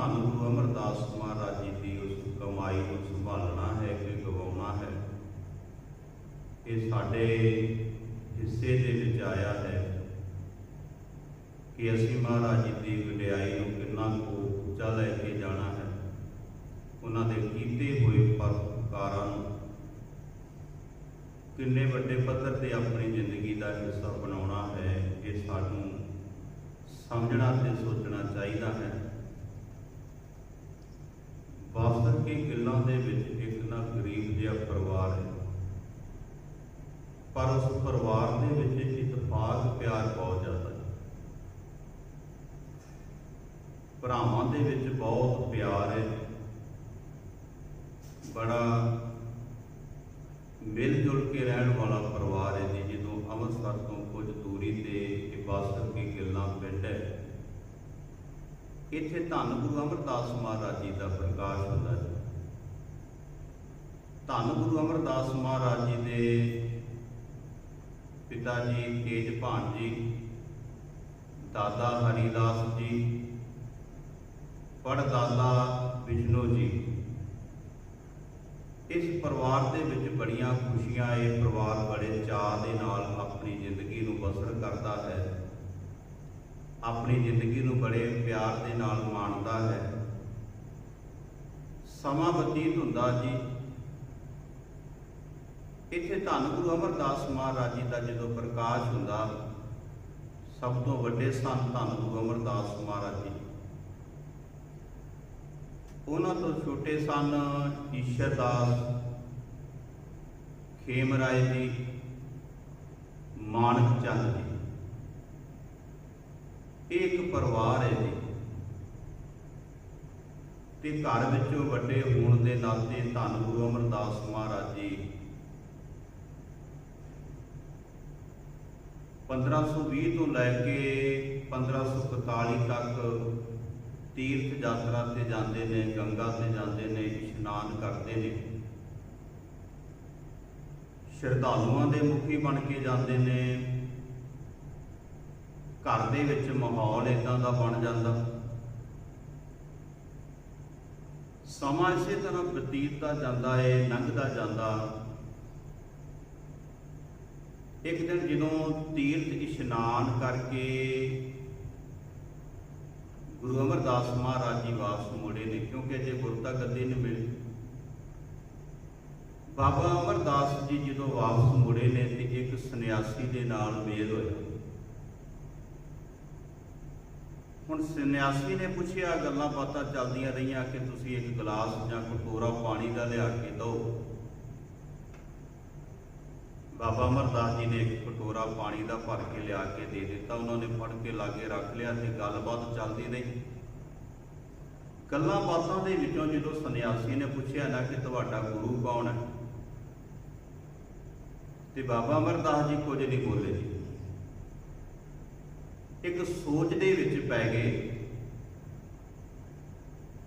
ਧੰਨ ਗੁਰੂ ਅਮਰਦਾਸ ਮਹਾਰਾਜ ਜੀ ਦੀ ਉਸ ਕਮਾਈ ਨੂੰ ਸੰਭਾਲਣਾ ਹੈ ਕਿ ਗਵਾਉਣਾ ਹੈ। ਇਹ ਸਾਡੇ ਹਿੱਸੇ ਦੇ ਵਿੱਚ ਆਇਆ ਹੈ ਕਿ ਅਸੀਂ ਮਹਾਰਾਜ ਜੀ ਦੀ ਵਡਿਆਈ ਨੂੰ ਕਿੰਨਾ ਕੁ ਉੱਚਾ ਲੈ ਕੇ ਜਾਣਾ ਹੈ। ਉਹਨਾਂ ਦੇ ਕੀਤੇ ਹੋਏ ਪਰਕਾਰਾਂ ਨੂੰ ਕਿੰਨੇ ਵੱਡੇ ਪੱਧਰ ਤੇ ਆਪਣੀ ਜ਼ਿੰਦਗੀ ਦਾ ਹਿੱਸਾ ਬਣਾਉਣਾ ਹੈ, ਇਹ ਸਾਨੂੰ ਸਮਝਣਾ ਤੇ ਸੋਚਣਾ ਚਾਹੀਦਾ ਹੈ। ਬਾਸਰ ਕੀ ਗਿੱਲਾਂ ਦੇ ਵਿੱਚ ਇੱਕ ਨਾ ਗਰੀਬ ਜਿਹਾ ਪਰਿਵਾਰ ਹੈ। ਪਰ ਉਸ ਪਰਿਵਾਰ ਦੇ ਵਿੱਚ ਇਤਫਾਕ ਪਿਆਰ ਬਹੁਤ ਜ਼ਿਆਦਾ ਹੈ। ਭਰਾਵਾਂ ਦੇ ਵਿੱਚ ਬਹੁਤ ਪਿਆਰ ਹੈ। ਬੜਾ ਮਿਲ ਜੁਲ ਕੇ ਰਹਿਣ ਵਾਲਾ ਪਰਿਵਾਰ ਹੈ ਜੀ, ਜਦੋਂ ਅੰਮ੍ਰਿਤਸਰ ਤੋਂ ਕੁਝ ਦੂਰੀ ਤੇ ਇਹ ਬਾਸਰ ਕੀ ਗਿੱਲਾਂ ਪਿੰਡ ਹੈ ਇੱਥੇ ਧੰਨ ਗੁਰੂ ਅਮਰਦਾਸ ਮਹਾਰਾਜ ਜੀ ਦਾ ਪ੍ਰਕਾਸ਼ ਹੁੰਦਾ ਹੈ ਧੰਨ ਗੁਰੂ ਅਮਰਦਾਸ ਮਹਾਰਾਜ ਜੀ ਦੇ ਪਿਤਾ ਜੀ ਤੇਜਭਾਨ ਜੀ, ਦਾਦਾ ਹਰੀਦਾਸ ਜੀ, ਪੜਦਾਦਾ ਵਿਸ਼ਨੂ ਜੀ। ਇਸ ਪਰਿਵਾਰ ਦੇ ਵਿੱਚ ਬੜੀਆਂ ਖੁਸ਼ੀਆਂ, ਇਹ ਪਰਿਵਾਰ ਬੜੇ ਚਾਅ ਦੇ ਨਾਲ ਆਪਣੀ ਜ਼ਿੰਦਗੀ ਨੂੰ ਬਸਰ ਕਰਦਾ ਹੈ। ਆਪਣੀ ਜ਼ਿੰਦਗੀ ਨੂੰ ਬੜੇ ਪਿਆਰ ਦੇ ਨਾਲ ਮਾਣਦਾ ਹੈ। ਸਮਾਂ ਬਤੀਤ ਹੁੰਦਾ ਜੀ। ਇੱਥੇ ਧੰਨ ਗੁਰੂ ਅਮਰਦਾਸ ਮਹਾਰਾਜ ਜੀ ਦਾ ਜਦੋਂ ਪ੍ਰਕਾਸ਼ ਹੁੰਦਾ, ਸਭ ਤੋਂ ਵੱਡੇ ਸੰਤ ਧੰਨ ਗੁਰੂ ਅਮਰਦਾਸ ਮਹਾਰਾਜ ਜੀ। ਉਹਨਾਂ ਤੋਂ ਛੋਟੇ ਸਨ ਈਸ਼ਰ ਦਾਸ, ਖੇਮ ਰਾਏ ਜੀ ਮਾਨਕ ਚੰਦ ਜੀ। ਇਹ ਇੱਕ ਪਰਿਵਾਰ ਹੈ ਜੀ। ਤੇ ਘਰ ਵਿੱਚੋਂ ਵੱਡੇ ਹੋਣ ਦੇ ਨਾਤੇ ਧੰਨ ਗੁਰੂ ਅਮਰਦਾਸ ਮਹਾਰਾਜ ਜੀ 1520 ਤੋਂ ਲੈ ਕੇ 1541 ਤੱਕ ਤੀਰਥ ਯਾਤਰਾ ਤੇ ਜਾਂਦੇ ਨੇ, ਗੰਗਾ ਤੇ ਜਾਂਦੇ ਨੇ, ਇਸ਼ਨਾਨ ਕਰਦੇ ਨੇ। ਸ਼ਰਧਾਲੂਆਂ ਦੇ ਮੁਖੀ ਬਣ ਕੇ ਜਾਂਦੇ ਨੇ। ਘਰ ਦੇ ਵਿੱਚ ਮਾਹੌਲ ਇਦਾਂ ਦਾ ਬਣ ਜਾਂਦਾ। ਸਮਾਂ ਇਸੇ ਤਰ੍ਹਾਂ ਬਤੀਤਦਾ ਜਾਂਦਾ ਏ, ਲੰਘਦਾ ਜਾਂਦਾ। ਇੱਕ ਦਿਨ ਜਦੋਂ ਤੀਰਥ ਇਸ਼ਨਾਨ ਕਰਕੇ ਗੁਰੂ ਅਮਰਦਾਸ ਮਹਾਰਾਜ ਜੀ ਵਾਪਸ ਮੁੜੇ ਨੇ, ਕਿਉਂਕਿ ਅਜੇ ਗੁਰਤਾ ਗੱਦੀ ਨਹੀਂ ਮਿਲੀ। ਬਾਬਾ ਅਮਰਦਾਸ ਜੀ ਜਦੋਂ ਵਾਪਸ ਮੁੜੇ ਨੇ ਤੇ ਇੱਕ ਸੰਨਿਆਸੀ ਦੇ ਨਾਲ ਮੇਲ ਹੋਇਆ। ਹੁਣ ਸੰਨਿਆਸੀ ਨੇ ਪੁੱਛਿਆ, ਗੱਲਾਂ ਬਾਤਾਂ ਚੱਲਦੀਆਂ ਰਹੀਆਂ ਕਿ ਤੁਸੀਂ ਇੱਕ ਗਲਾਸ ਜਾਂ ਕਟੋਰਾ ਪਾਣੀ ਦਾ ਲਿਆ ਕੇ ਦਿਓ ਬਾਬਾ ਅਮਰਦਾਸ ਜੀ ਨੇ ਇੱਕ ਕਟੋਰਾ ਪਾਣੀ ਦਾ ਭਰ ਕੇ ਲਿਆ ਕੇ ਦੇ ਦਿੱਤਾ। ਉਹਨਾਂ ਨੇ ਫੜ ਕੇ ਲਾਗੇ ਰੱਖ ਲਿਆ ਤੇ ਗੱਲਬਾਤ ਚੱਲਦੀ ਰਹੀ। ਗੱਲਾਂ ਬਾਤਾਂ ਦੇ ਵਿੱਚੋਂ ਜਦੋਂ ਸੰਨਿਆਸੀ ਨੇ ਪੁੱਛਿਆ ਨਾ ਕਿ ਤੁਹਾਡਾ ਗੁਰੂ ਕੌਣ ਹੈ, ਤੇ ਬਾਬਾ ਅਮਰਦਾਸ ਜੀ ਕੁਝ ਨਹੀਂ ਬੋਲੇ। ਜੀ ਇੱਕ ਸੋਚ ਦੇ ਵਿੱਚ ਪੈ ਗਏ।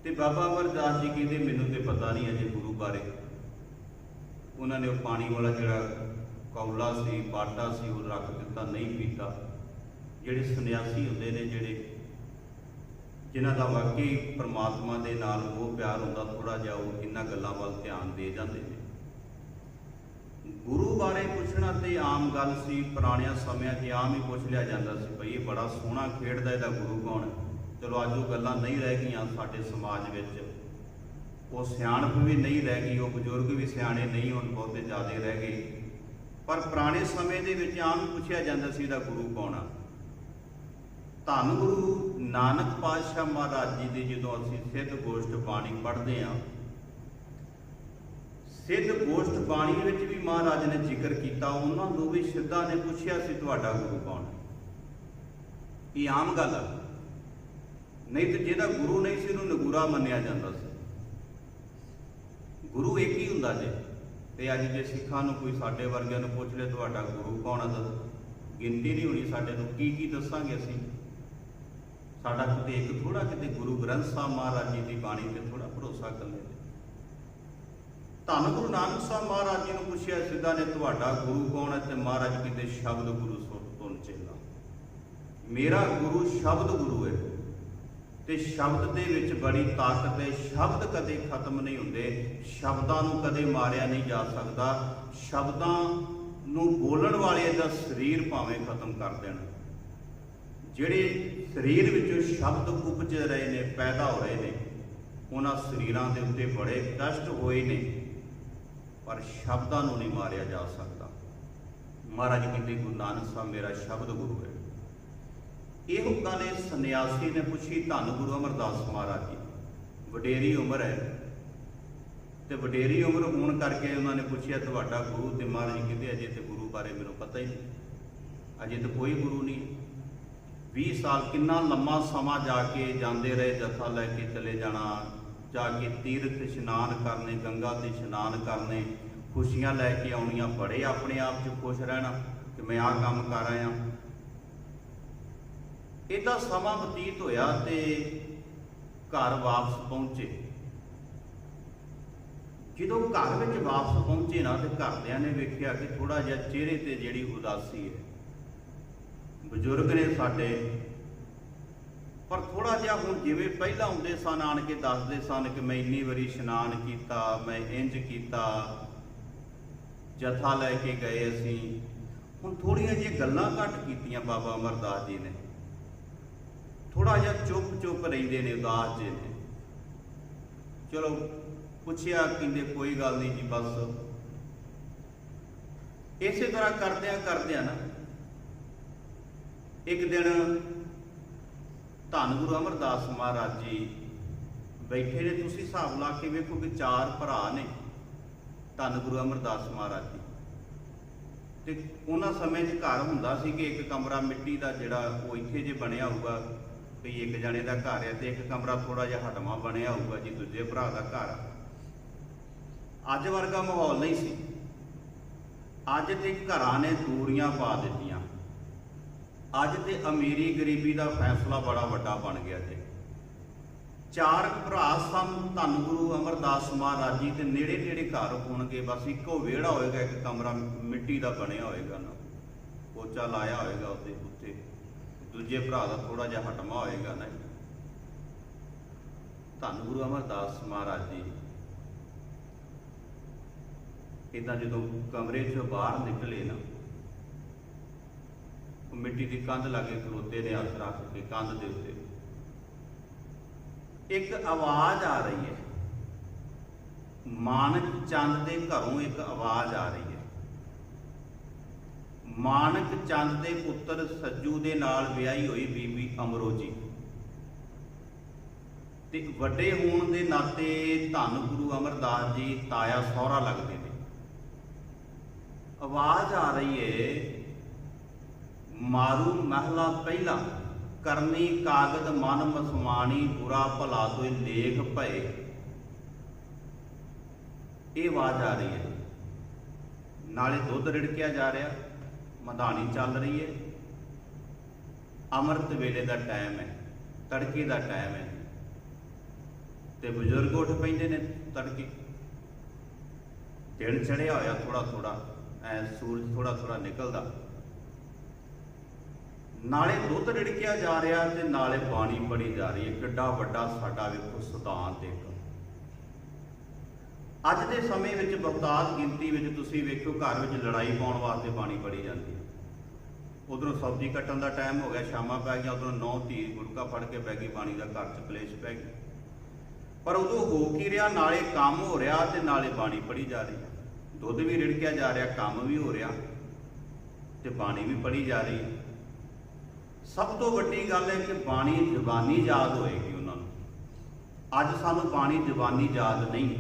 ਤੇ ਬਾਬਾ ਅਮਰਦਾਸ ਜੀ ਕਹਿੰਦੇ, ਮੈਨੂੰ ਤੇ ਪਤਾ ਨਹੀਂ ਅਜੇ ਗੁਰੂ ਬਾਰੇ। ਉਹਨਾਂ ਨੇ ਉਹ ਪਾਣੀ ਵਾਲਾ ਜਿਹੜਾ ਕੌਲਾ ਸੀ, ਬਾਟਾ ਸੀ, ਉਹ ਰੱਖ ਦਿੱਤਾ, ਨਹੀਂ ਪੀਤਾ। ਜਿਹੜੇ ਸੰਨਿਆਸੀ ਹੁੰਦੇ ਨੇ ਜਿਹੜੇ, ਜਿਨ੍ਹਾਂ ਦਾ ਵਾਕਈ ਪ੍ਰਮਾਤਮਾ ਦੇ ਨਾਲ ਉਹ ਪਿਆਰ ਹੁੰਦਾ ਥੋੜਾ ਜਿਹਾ ਉਹ ਇਹਨਾਂ ਗੱਲਾਂ ਵੱਲ ਧਿਆਨ ਦੇ ਜਾਂਦੇ ਨੇ। ਗੁਰੂ ਬਾਰੇ ਪੁੱਛਣਾ ਤੇ ਆਮ ਗੱਲ ਸੀ, ਪੁਰਾਣਿਆਂ ਸਮਿਆਂ 'ਚ ਆਮ ਹੀ ਪੁੱਛ ਲਿਆ ਜਾਂਦਾ ਸੀ, ਭਈ ਇਹ ਬੜਾ ਸੋਹਣਾ ਖੇਡਦਾ, ਇਹਦਾ ਗੁਰੂ ਕੌਣ ਚਲੋ ਅੱਜ ਉਹ ਗੱਲਾਂ ਨਹੀਂ ਰਹਿ ਗਈਆਂ ਸਾਡੇ ਸਮਾਜ ਵਿੱਚ। ਉਹ ਸਿਆਣਪ ਵੀ ਨਹੀਂ ਰਹਿ ਗਈ, ਉਹ ਬਜ਼ੁਰਗ ਵੀ ਸਿਆਣੇ ਨਹੀਂ, ਹੁਣ ਬਹੁਤੇ ਜ਼ਿਆਦੇ ਰਹਿ ਗਏ। ਪਰ ਪੁਰਾਣੇ ਸਮੇਂ ਦੇ ਵਿੱਚ ਆਮ ਪੁੱਛਿਆ ਜਾਂਦਾ ਸੀ, ਇਹਦਾ ਗੁਰੂ ਕੌਣ ਆ? ਧੰਨ ਗੁਰੂ ਨਾਨਕ ਪਾਤਸ਼ਾਹ ਮਹਾਰਾਜ ਜੀ ਦੀ ਜਦੋਂ ਅਸੀਂ ਸਿੱਧ ਗੋਸ਼ਟ ਬਾਣੀ ਪੜ੍ਹਦੇ ਹਾਂ ਸਿੱਧ ਗੋਸ਼ਟ ਬਾਣੀ ਵਿੱਚ ਵੀ ਮਹਾਰਾਜ ਨੇ ਜ਼ਿਕਰ ਕੀਤਾ, ਉਹਨਾਂ ਨੂੰ ਵੀ ਸਿੱਧਾ ਨੇ ਪੁੱਛਿਆ ਸੀ, ਤੁਹਾਡਾ ਗੁਰੂ ਕੌਣ ਇਹ ਆਮ ਗੱਲ ਹੈ ਨਹੀਂ ਤੇ ਜਿਹਦਾ ਗੁਰੂ ਨਹੀਂ ਸੀ, ਉਹਨੂੰ ਨਗੂਰਾ ਮੰਨਿਆ ਜਾਂਦਾ ਸੀ। ਗੁਰੂ ਇੱਕ ਹੀ ਹੁੰਦਾ ਜੇ, ਤੇ ਅੱਜ ਜੇ ਸਿੱਖਾਂ ਨੂੰ ਕੋਈ ਸਾਡੇ ਵਰਗਿਆਂ ਨੂੰ ਪੁੱਛ ਲੈ, ਤੁਹਾਡਾ ਗੁਰੂ ਕੌਣ ਹੈ ਤਾਂ ਗਿਣਤੀ ਨਹੀਂ ਹੋਣੀ ਸਾਡੇ ਨੂੰ, ਕੀ ਕੀ ਦੱਸਾਂਗੇ ਅਸੀਂ? ਸਾਡਾ ਕਿਤੇ ਇੱਕ ਥੋੜਾ ਕਿਤੇ ਗੁਰੂ ਗ੍ਰੰਥ ਸਾਹਿਬ ਮਹਾਰਾਜ ਜੀ ਦੀ ਬਾਣੀ ਤੇ ਥੋੜਾ ਭਰੋਸਾ ਕਰ ਲੈਂਦੇ ਧੰਨ ਗੁਰੂ ਨਾਨਕ ਸਾਹਿਬ ਮਹਾਰਾਜ ਜੀ ਨੂੰ ਪੁੱਛਿਆ, ਸਿੱਧਾ ਨੇ, ਤੁਹਾਡਾ ਗੁਰੂ ਕੌਣ ਹੈ? ਤੇ ਮਹਾਰਾਜ ਕਿਤੇ ਸ਼ਬਦ ਗੁਰੂ ਸੁਣ ਚੇਲਾ ਮੇਰਾ ਗੁਰੂ ਸ਼ਬਦ ਗੁਰੂ ਹੈ ਤੇ ਸ਼ਬਦ ਦੇ ਵਿੱਚ ਬੜੀ ਤਾਕਤ ਹੈ। ਸ਼ਬਦ ਕਦੇ ਖਤਮ ਨਹੀਂ ਹੁੰਦੇ, ਸ਼ਬਦਾਂ ਨੂੰ ਕਦੇ ਮਾਰਿਆ ਨਹੀਂ ਜਾ ਸਕਦਾ। ਸ਼ਬਦਾਂ ਨੂੰ ਬੋਲਣ ਵਾਲੇ ਦਾ ਸਰੀਰ ਭਾਵੇਂ ਖਤਮ ਕਰ ਦੇਣ। ਜਿਹੜੇ ਸਰੀਰ ਵਿੱਚੋਂ ਸ਼ਬਦ ਉਪਜ ਰਹੇ ਨੇ, ਪੈਦਾ ਹੋ ਰਹੇ ਨੇ, ਉਹਨਾਂ ਸਰੀਰਾਂ ਦੇ ਉੱਤੇ ਬੜੇ ਕਸ਼ਟ ਹੋਏ ਨੇ। ਪਰ ਸ਼ਬਦਾਂ ਨੂੰ ਨਹੀਂ ਮਾਰਿਆ ਜਾ ਸਕਦਾ। ਮਹਾਰਾਜ ਕਹਿੰਦੇ, ਗੁਰੂ ਨਾਨਕ ਸਾਹਿਬ, ਮੇਰਾ ਸ਼ਬਦ ਗੁਰੂ ਹੈ। ਇਹੋ ਗੱਲ ਇਹ ਸੰਨਿਆਸੀ ਨੇ ਪੁੱਛੀ, ਧੰਨ ਗੁਰੂ ਅਮਰਦਾਸ ਮਹਾਰਾਜ ਜੀ, ਵਡੇਰੀ ਉਮਰ ਹੈ। ਤੇ ਵਡੇਰੀ ਉਮਰ ਹੋਣ ਕਰਕੇ ਉਹਨਾਂ ਨੇ ਪੁੱਛਿਆ, ਤੁਹਾਡਾ ਗੁਰੂ? ਤੇ ਮਹਾਰਾਜ ਕਹਿੰਦੇ, ਅਜੇ ਤੇ ਗੁਰੂ ਬਾਰੇ ਮੈਨੂੰ ਪਤਾ ਹੀ ਨਹੀਂ। ਅਜੇ ਤੇ ਕੋਈ ਗੁਰੂ ਨਹੀਂ 20 ਸਾਲ ਕਿੰਨਾ ਲੰਮਾ ਸਮਾਂ ਜਾ ਕੇ ਜਾਂਦੇ ਰਹੇ, ਜਥਾ ਲੈ ਕੇ ਚਲੇ ਜਾਣਾ, ਜਾ ਕੇ ਤੀਰਥ ਇਸ਼ਨਾਨ ਕਰਨੇ, ਗੰਗਾ ਤੇ ਇਸ਼ਨਾਨ ਕਰਨੇ ਖੁਸ਼ੀਆਂ ਲੈ ਕੇ ਆਉਣੀਆਂ, ਬੜੇ ਆਪਣੇ ਆਪ 'ਚ ਖੁਸ਼ ਰਹਿਣਾ ਕਿ ਮੈਂ ਆਹ ਕੰਮ ਕਰ ਆਇਆ। ਇਹਦਾ ਸਮਾਂ ਬਤੀਤ ਹੋਇਆ ਤੇ ਘਰ ਵਾਪਸ ਪਹੁੰਚੇ। ਜਦੋਂ ਘਰ ਵਿੱਚ ਵਾਪਸ ਪਹੁੰਚੇ ਨਾ ਤੇ ਘਰਦਿਆਂ ਨੇ ਵੇਖਿਆ ਕਿ ਥੋੜਾ ਜਿਹਾ ਚਿਹਰੇ ਤੇ ਜਿਹੜੀ ਉਦਾਸੀ ਹੈ। ਬਜ਼ੁਰਗ ਨੇ ਸਾਡੇ, ਪਰ ਥੋੜਾ ਜਿਹਾ ਹੁਣ ਜਿਵੇਂ ਪਹਿਲਾਂ ਹੁੰਦੇ ਸਨ, ਆਣ ਕੇ ਦੱਸਦੇ ਸਨ ਕਿ ਮੈਂ ਇੰਨੀ ਵਾਰੀ ਇਸ਼ਨਾਨ ਕੀਤਾ, ਮੈਂ ਇੰਜ ਕੀਤਾ। ਜਥਾ ਲੈ ਕੇ ਗਏ ਅਸੀਂ। ਹੁਣ ਥੋੜੀਆਂ ਜਿਹੀਆਂ ਗੱਲਾਂ ਘੱਟ ਕੀਤੀਆਂ ਬਾਬਾ ਅਮਰਦਾਸ ਜੀ ਨੇ। ਥੋੜਾ ਜਿਹਾ ਚੁੱਪ ਚੁੱਪ ਰਹਿੰਦੇ ਨੇ ਉਦਾਸ ਜੇ ਨੇ। ਚਲੋ, ਪੁੱਛਿਆ ਕਹਿੰਦੇ, ਕੋਈ ਗੱਲ ਨਹੀਂ ਜੀ, ਬਸ। ਇਸੇ ਤਰ੍ਹਾਂ ਕਰਦਿਆਂ ਕਰਦਿਆਂ ਨਾ, ਇੱਕ ਦਿਨ ਧੰਨ ਗੁਰੂ ਅਮਰਦਾਸ ਮਹਾਰਾਜ ਜੀ ਬੈਠੇ ਨੇ। ਤੁਸੀਂ ਹਿਸਾਬ ਲਾ ਕੇ ਵੇਖੋ ਕਿ ਚਾਰ ਭਰਾ ਨੇ। ਧੰਨ ਗੁਰੂ ਅਮਰਦਾਸ ਮਹਾਰਾਜ ਜੀ। ਤੇ ਉਹਨਾਂ ਸਮੇਂ 'ਚ ਘਰ ਹੁੰਦਾ ਸੀ ਕਿ ਇੱਕ ਕਮਰਾ ਮਿੱਟੀ ਦਾ ਜਿਹੜਾ ਉਹ ਇੱਥੇ ਜੇ ਬਣਿਆ ਹੋਊਗਾ ਵੀ ਇੱਕ ਜਣੇ ਦਾ ਘਰ ਹੈ ਤੇ ਇੱਕ ਕਮਰਾ ਥੋੜਾ ਜਿਹਾ ਹਟਵਾ ਬਣਿਆ ਹੋਊਗਾ ਜੀ, ਦੂਜੇ ਭਰਾ ਦਾ ਘਰ ਆ। ਅੱਜ ਵਰਗਾ ਮਾਹੌਲ ਨਹੀਂ ਸੀ। ਅੱਜ ਤੇ ਘਰਾਂ ਨੇ ਦੂਰੀਆਂ ਪਾ ਦਿੱਤੀਆਂ। ਅੱਜ ਤੇ ਅਮੀਰੀ ਗਰੀਬੀ ਦਾ ਫੈਸਲਾ ਬੜਾ ਵੱਡਾ ਬਣ ਗਿਆ ਜੀ। ਚਾਰ ਭਰਾ ਸਨ, ਧੰਨ ਗੁਰੂ ਅਮਰਦਾਸ ਮਹਾਰਾਜ ਜੀ ਦੇ ਨੇੜੇ ਨੇੜੇ ਘਰ ਹੋਣਗੇ। ਬਸ ਇੱਕੋ ਵਿਹੜਾ ਹੋਏਗਾ, ਇੱਕ ਕਮਰਾ ਮਿੱਟੀ ਦਾ ਬਣਿਆ ਹੋਏਗਾ ਨਾ। ਪੋਚਾ ਲਾਇਆ ਹੋਏਗਾ ਉਹਦੇ ਉੱਤੇ। ਦੂਜੇ ਭਰਾ ਦਾ ਥੋੜਾ ਜਿਹਾ ਹਟਮਾ ਹੋਏਗਾ ਨਾ। ਧੰਨ ਗੁਰੂ ਅਮਰਦਾਸ ਮਹਾਰਾਜ ਜੀ। ਇਦਾਂ ਜਦੋਂ ਕਮਰੇ ਚੋਂ ਬਾਹਰ ਨਿਕਲੇ ਨਾ ਮਿੱਟੀ ਦੀ ਕੰਧ ਲਾਗੇ ਖਲੋਤੇ ਨੇ ਹੱਥ ਰੱਖ ਕੇ, ਕੰਧ ਦੇ ਉੱਤੇ। ਇੱਕ ਆਵਾਜ਼ ਆ ਰਹੀ ਹੈ। ਮਾਨਕ ਚੰਦ ਦੇ ਘਰੋਂ ਇੱਕ ਆਵਾਜ਼ ਆ ਰਹੀ ਹੈ। ਮਾਨਕ ਚੰਦ ਦੇ ਪੁੱਤਰ ਸੱਜੂ ਦੇ ਨਾਲ ਵਿਆਹੀ ਹੋਈ ਬੀਬੀ ਅਮਰੋਜੀ। ਤੇ ਵੱਡੇ ਹੋਣ ਦੇ ਨਾਤੇ ਧੰਨ ਗੁਰੂ ਅਮਰਦਾਸ ਜੀ ਤਾਇਆ ਸਹੁਰਾ ਲੱਗਦੇ ਨੇ। ਆਵਾਜ਼ ਆ ਰਹੀ ਹੈ, ਮਾਰੂ ਮਹਿਲਾ ਪਹਿਲਾ ਕਰਨੀ ਕਾਗਦ ਮਨ ਮਸਮਾਣੀ ਬੁਰਾ ਭਲਾ ਤੋਇ ਲੇਖ ਭਏ। ਇਹ ਆਵਾਜ਼ ਆ ਰਹੀ ਹੈ। ਨਾਲੇ ਦੁੱਧ ਰਿੜਕਿਆ ਜਾ ਰਿਹਾ, ਮਧਾਣੀ ਚੱਲ ਰਹੀ ਹੈ। ਅੰਮ੍ਰਿਤ ਵੇਲੇ ਦਾ ਟਾਈਮ ਹੈ, ਤੜਕੇ ਦਾ ਟਾਈਮ ਹੈ। ਤੇ ਬਜ਼ੁਰਗ ਉੱਠ ਪੈਂਦੇ ਨੇ ਤੜਕੇ। ਦਿਨ ਚੜਿਆ ਹੋਇਆ ਥੋੜਾ ਥੋੜਾ ਐ ਸੂਰਜ ਥੋੜਾ ਥੋੜਾ ਨਿਕਲਦਾ। ਨਾਲੇ ਦੁੱਧ ਰਿੜਕਿਆ ਜਾ ਰਿਹਾ ਤੇ ਨਾਲੇ ਬਾਣੀ ਪੜੀ ਜਾ ਰਹੀ ਹੈ। ਕਿੱਡਾ ਵੱਡਾ ਸਾਡਾ ਵੇਖੋ ਸਿਧਾਂਤ ਇੱਕ। ਅੱਜ ਦੇ ਸਮੇਂ ਵਿੱਚ ਬਹੁਤਾਤ ਗਿਣਤੀ ਵਿੱਚ ਤੁਸੀਂ ਵੇਖੋ ਘਰ ਵਿੱਚ ਲੜਾਈ ਪਾਉਣ ਵਾਸਤੇ ਬਾਣੀ ਪੜੀ ਜਾਂਦੀ ਹੈ। ਉਧਰੋਂ ਸਬਜ਼ੀ ਕੱਟਣ ਦਾ ਟਾਈਮ ਹੋ ਗਿਆ, ਸ਼ਾਮਾਂ ਪੈ ਗਿਆ ਉਧਰੋਂ ਨੌ ਧੀ ਗੁੜਕਾ ਫੜ ਕੇ ਪੈ ਗਈ ਬਾਣੀ ਦਾ ਘਰ ਚ ਕਲੇਸ਼ ਪੈ ਗਿਆ। ਪਰ ਉਦੋਂ ਹੋ ਕੀ ਰਿਹਾ? ਨਾਲੇ ਕੰਮ ਹੋ ਰਿਹਾ ਤੇ ਨਾਲੇ ਬਾਣੀ ਪੜੀ ਜਾ ਰਹੀ ਹੈ। ਦੁੱਧ ਵੀ ਰਿੜਕਿਆ ਜਾ ਰਿਹਾ, ਕੰਮ ਵੀ ਹੋ ਰਿਹਾ ਤੇ ਬਾਣੀ ਵੀ ਪੜੀ ਜਾ ਰਹੀ ਹੈ। ਸਭ ਤੋਂ ਵੱਡੀ ਗੱਲ ਹੈ ਕਿ ਬਾਣੀ ਜ਼ਬਾਨੀ ਯਾਦ ਹੋਏਗੀ ਉਹਨਾਂ ਨੂੰ। ਅੱਜ ਸਾਨੂੰ ਬਾਣੀ ਜ਼ਬਾਨੀ ਯਾਦ ਨਹੀਂ।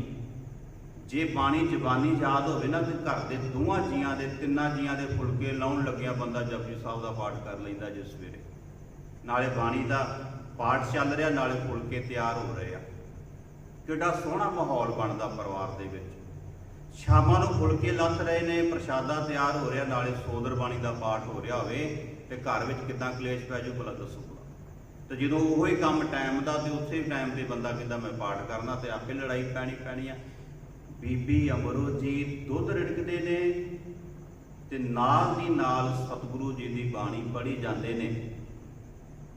ਜੇ ਬਾਣੀ ਜ਼ਬਾਨੀ ਯਾਦ ਹੋਵੇ ਨਾ ਤੇ ਘਰ ਦੇ ਦੋਵਾਂ ਜੀਆਂ ਦੇ, ਤਿੰਨਾਂ ਜੀਆਂ ਦੇ ਫੁਲਕੇ ਲਾਉਣ ਲੱਗਿਆ ਬੰਦਾ ਜਪਜੀ ਸਾਹਿਬ ਦਾ ਪਾਠ ਕਰ ਲੈਂਦਾ ਜੇ ਸਵੇਰੇ। ਨਾਲੇ ਬਾਣੀ ਦਾ ਪਾਠ ਚੱਲ ਰਿਹਾ, ਨਾਲੇ ਫੁਲਕੇ ਤਿਆਰ ਹੋ ਰਹੇ ਆ। ਕਿੱਡਾ ਸੋਹਣਾ ਮਾਹੌਲ ਬਣਦਾ ਪਰਿਵਾਰ ਦੇ ਵਿੱਚ। ਸ਼ਾਮਾਂ ਨੂੰ ਫੁਲਕੇ ਲੱਥ ਰਹੇ ਨੇ, ਪ੍ਰਸ਼ਾਦਾ ਤਿਆਰ ਹੋ ਰਿਹਾ, ਨਾਲੇ ਸੋਦਰ ਬਾਣੀ ਦਾ ਪਾਠ ਹੋ ਰਿਹਾ ਹੋਵੇ। ਤੇ ਘਰ ਵਿੱਚ ਕਿਦਾਂ ਕਲੇਸ਼ ਪੈ ਜਾਊ ਭਲਾ ਦੱਸੋ ਤੇ ਜਦੋਂ ਉਹ ਹੀ ਕੰਮ ਟਾਈਮ ਦਾ ਤੇ ਉਸੇ ਟਾਈਮ ਤੇ ਬੰਦਾ ਕਹਿੰਦਾ ਮੈਂ ਪਾਠ ਕਰਨਾ ਤੇ ਆਪੇ ਲੜਾਈ ਪੈਣੀ ਪੈਣੀ ਆ। ਬੀਬੀ ਅਮਰੋ ਜੀ ਦੁੱਧ ਰਿੜਕਦੇ ਨੇ ਤੇ ਨਾਲ ਦੀ ਨਾਲ ਸਤਿਗੁਰੂ ਜੀ ਦੀ ਬਾਣੀ ਪੜ੍ਹੀ ਜਾਂਦੇ ਨੇ।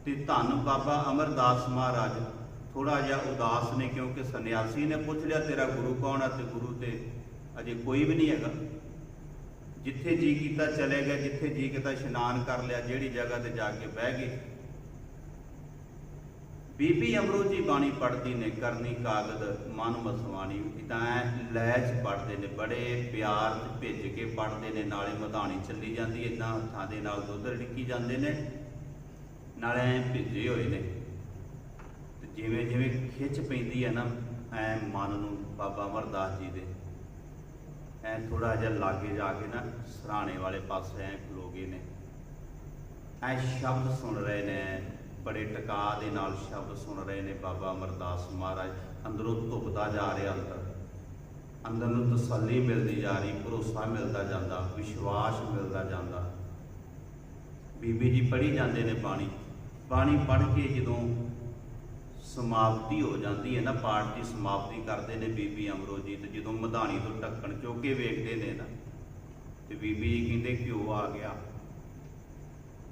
ਤੇ ਧੰਨ ਬਾਬਾ ਅਮਰਦਾਸ ਮਹਾਰਾਜ ਥੋੜਾ ਜਿਹਾ ਉਦਾਸ ਨੇ ਕਿਉਂਕਿ ਸੰਨਿਆਸੀ ਨੇ ਪੁੱਛ ਲਿਆ ਤੇਰਾ ਗੁਰੂ ਕੌਣ ਹੈ ਤੇ ਗੁਰੂ ਤੇ ਅਜੇ ਕੋਈ ਵੀ ਨਹੀਂ ਹੈਗਾ। ਜਿੱਥੇ ਜੀ ਕੀਤਾ ਚਲੇ ਗਏ, ਜਿੱਥੇ ਜੀ ਕੀਤਾ ਇਸ਼ਨਾਨ ਕਰ ਲਿਆ, ਜਿਹੜੀ ਜਗ੍ਹਾ ਤੇ ਜਾ ਕੇ ਬਹਿ ਗਏ। ਬੀਬੀ ਅਮਰੋ ਜੀ ਬਾਣੀ ਪੜ੍ਹਦੀ ਨੇ, ਕਰਨੀ ਕਾਗਦ, ਮਨ ਮਸਵਾਣੀ। ਇਦਾਂ ਲੈਚ ਪੜ੍ਹਦੇ ਨੇ, ਬੜੇ ਪਿਆਰ ਚ ਭਿੱਜ ਕੇ ਪੜ੍ਹਦੇ ਨੇ, ਨਾਲੇ ਮਧਾਣੀ ਚੱਲੀ ਜਾਂਦੀ ਇਦਾਂ ਹੱਥਾਂ ਦੇ ਨਾਲ ਦੁੱਧ ਰਿੜਕੀ ਜਾਂਦੇ ਨੇ, ਨਾਲੇ ਐਂ ਭਿੱਜੇ ਹੋਏ ਨੇ। ਤੇ ਜਿਵੇਂ ਜਿਵੇਂ ਖਿੱਚ ਪੈਂਦੀ ਹੈ ਨਾ, ਐ ਮਨ ਨੂੰ ਬਾਬਾ ਅਮਰਦਾਸ ਜੀ ਦੇ ਐ ਥੋੜਾ ਜਿਹਾ ਲਾਗੇ ਜਾ ਕੇ ਨਾ ਸਰਾਣੇ ਵਾਲੇ ਪਾਸੇ ਐ ਖਲੋ ਨੇ। ਐ ਸ਼ਬਦ ਸੁਣ ਰਹੇ ਨੇ, ਬੜੇ ਟਿਕਾ ਦੇ ਨਾਲ ਸ਼ਬਦ ਸੁਣ ਰਹੇ ਨੇ ਬਾਬਾ ਅਮਰਦਾਸ ਮਹਾਰਾਜ। ਅੰਦਰੋਂ ਧੁੱਪਦਾ ਜਾ ਰਿਹਾ ਅੰਦਰ। ਅੰਦਰ ਨੂੰ ਤਸੱਲੀ ਮਿਲਦੀ ਜਾ ਰਹੀ, ਭਰੋਸਾ ਮਿਲਦਾ ਜਾਂਦਾ, ਵਿਸ਼ਵਾਸ ਮਿਲਦਾ ਜਾਂਦਾ। ਬੀਬੀ ਜੀ ਪੜ੍ਹੀ ਜਾਂਦੇ ਨੇ ਬਾਣੀ। ਬਾਣੀ ਪੜ੍ਹ ਕੇ ਜਦੋਂ ਸਮਾਪਤੀ ਹੋ ਜਾਂਦੀ ਹੈ ਨਾ, ਪਾਠ ਦੀ ਸਮਾਪਤੀ ਕਰਦੇ ਨੇ ਬੀਬੀ ਅਮਰੋ ਜੀ ਤੇ ਜਦੋਂ ਮਧਾਣੀ ਤੋਂ ਢੱਕਣ ਚੋਕੇ ਵੇਖਦੇ ਨੇ ਨਾ, ਤੇ ਬੀਬੀ ਜੀ ਕਹਿੰਦੇ, ਘਿਓ ਆ ਗਿਆ।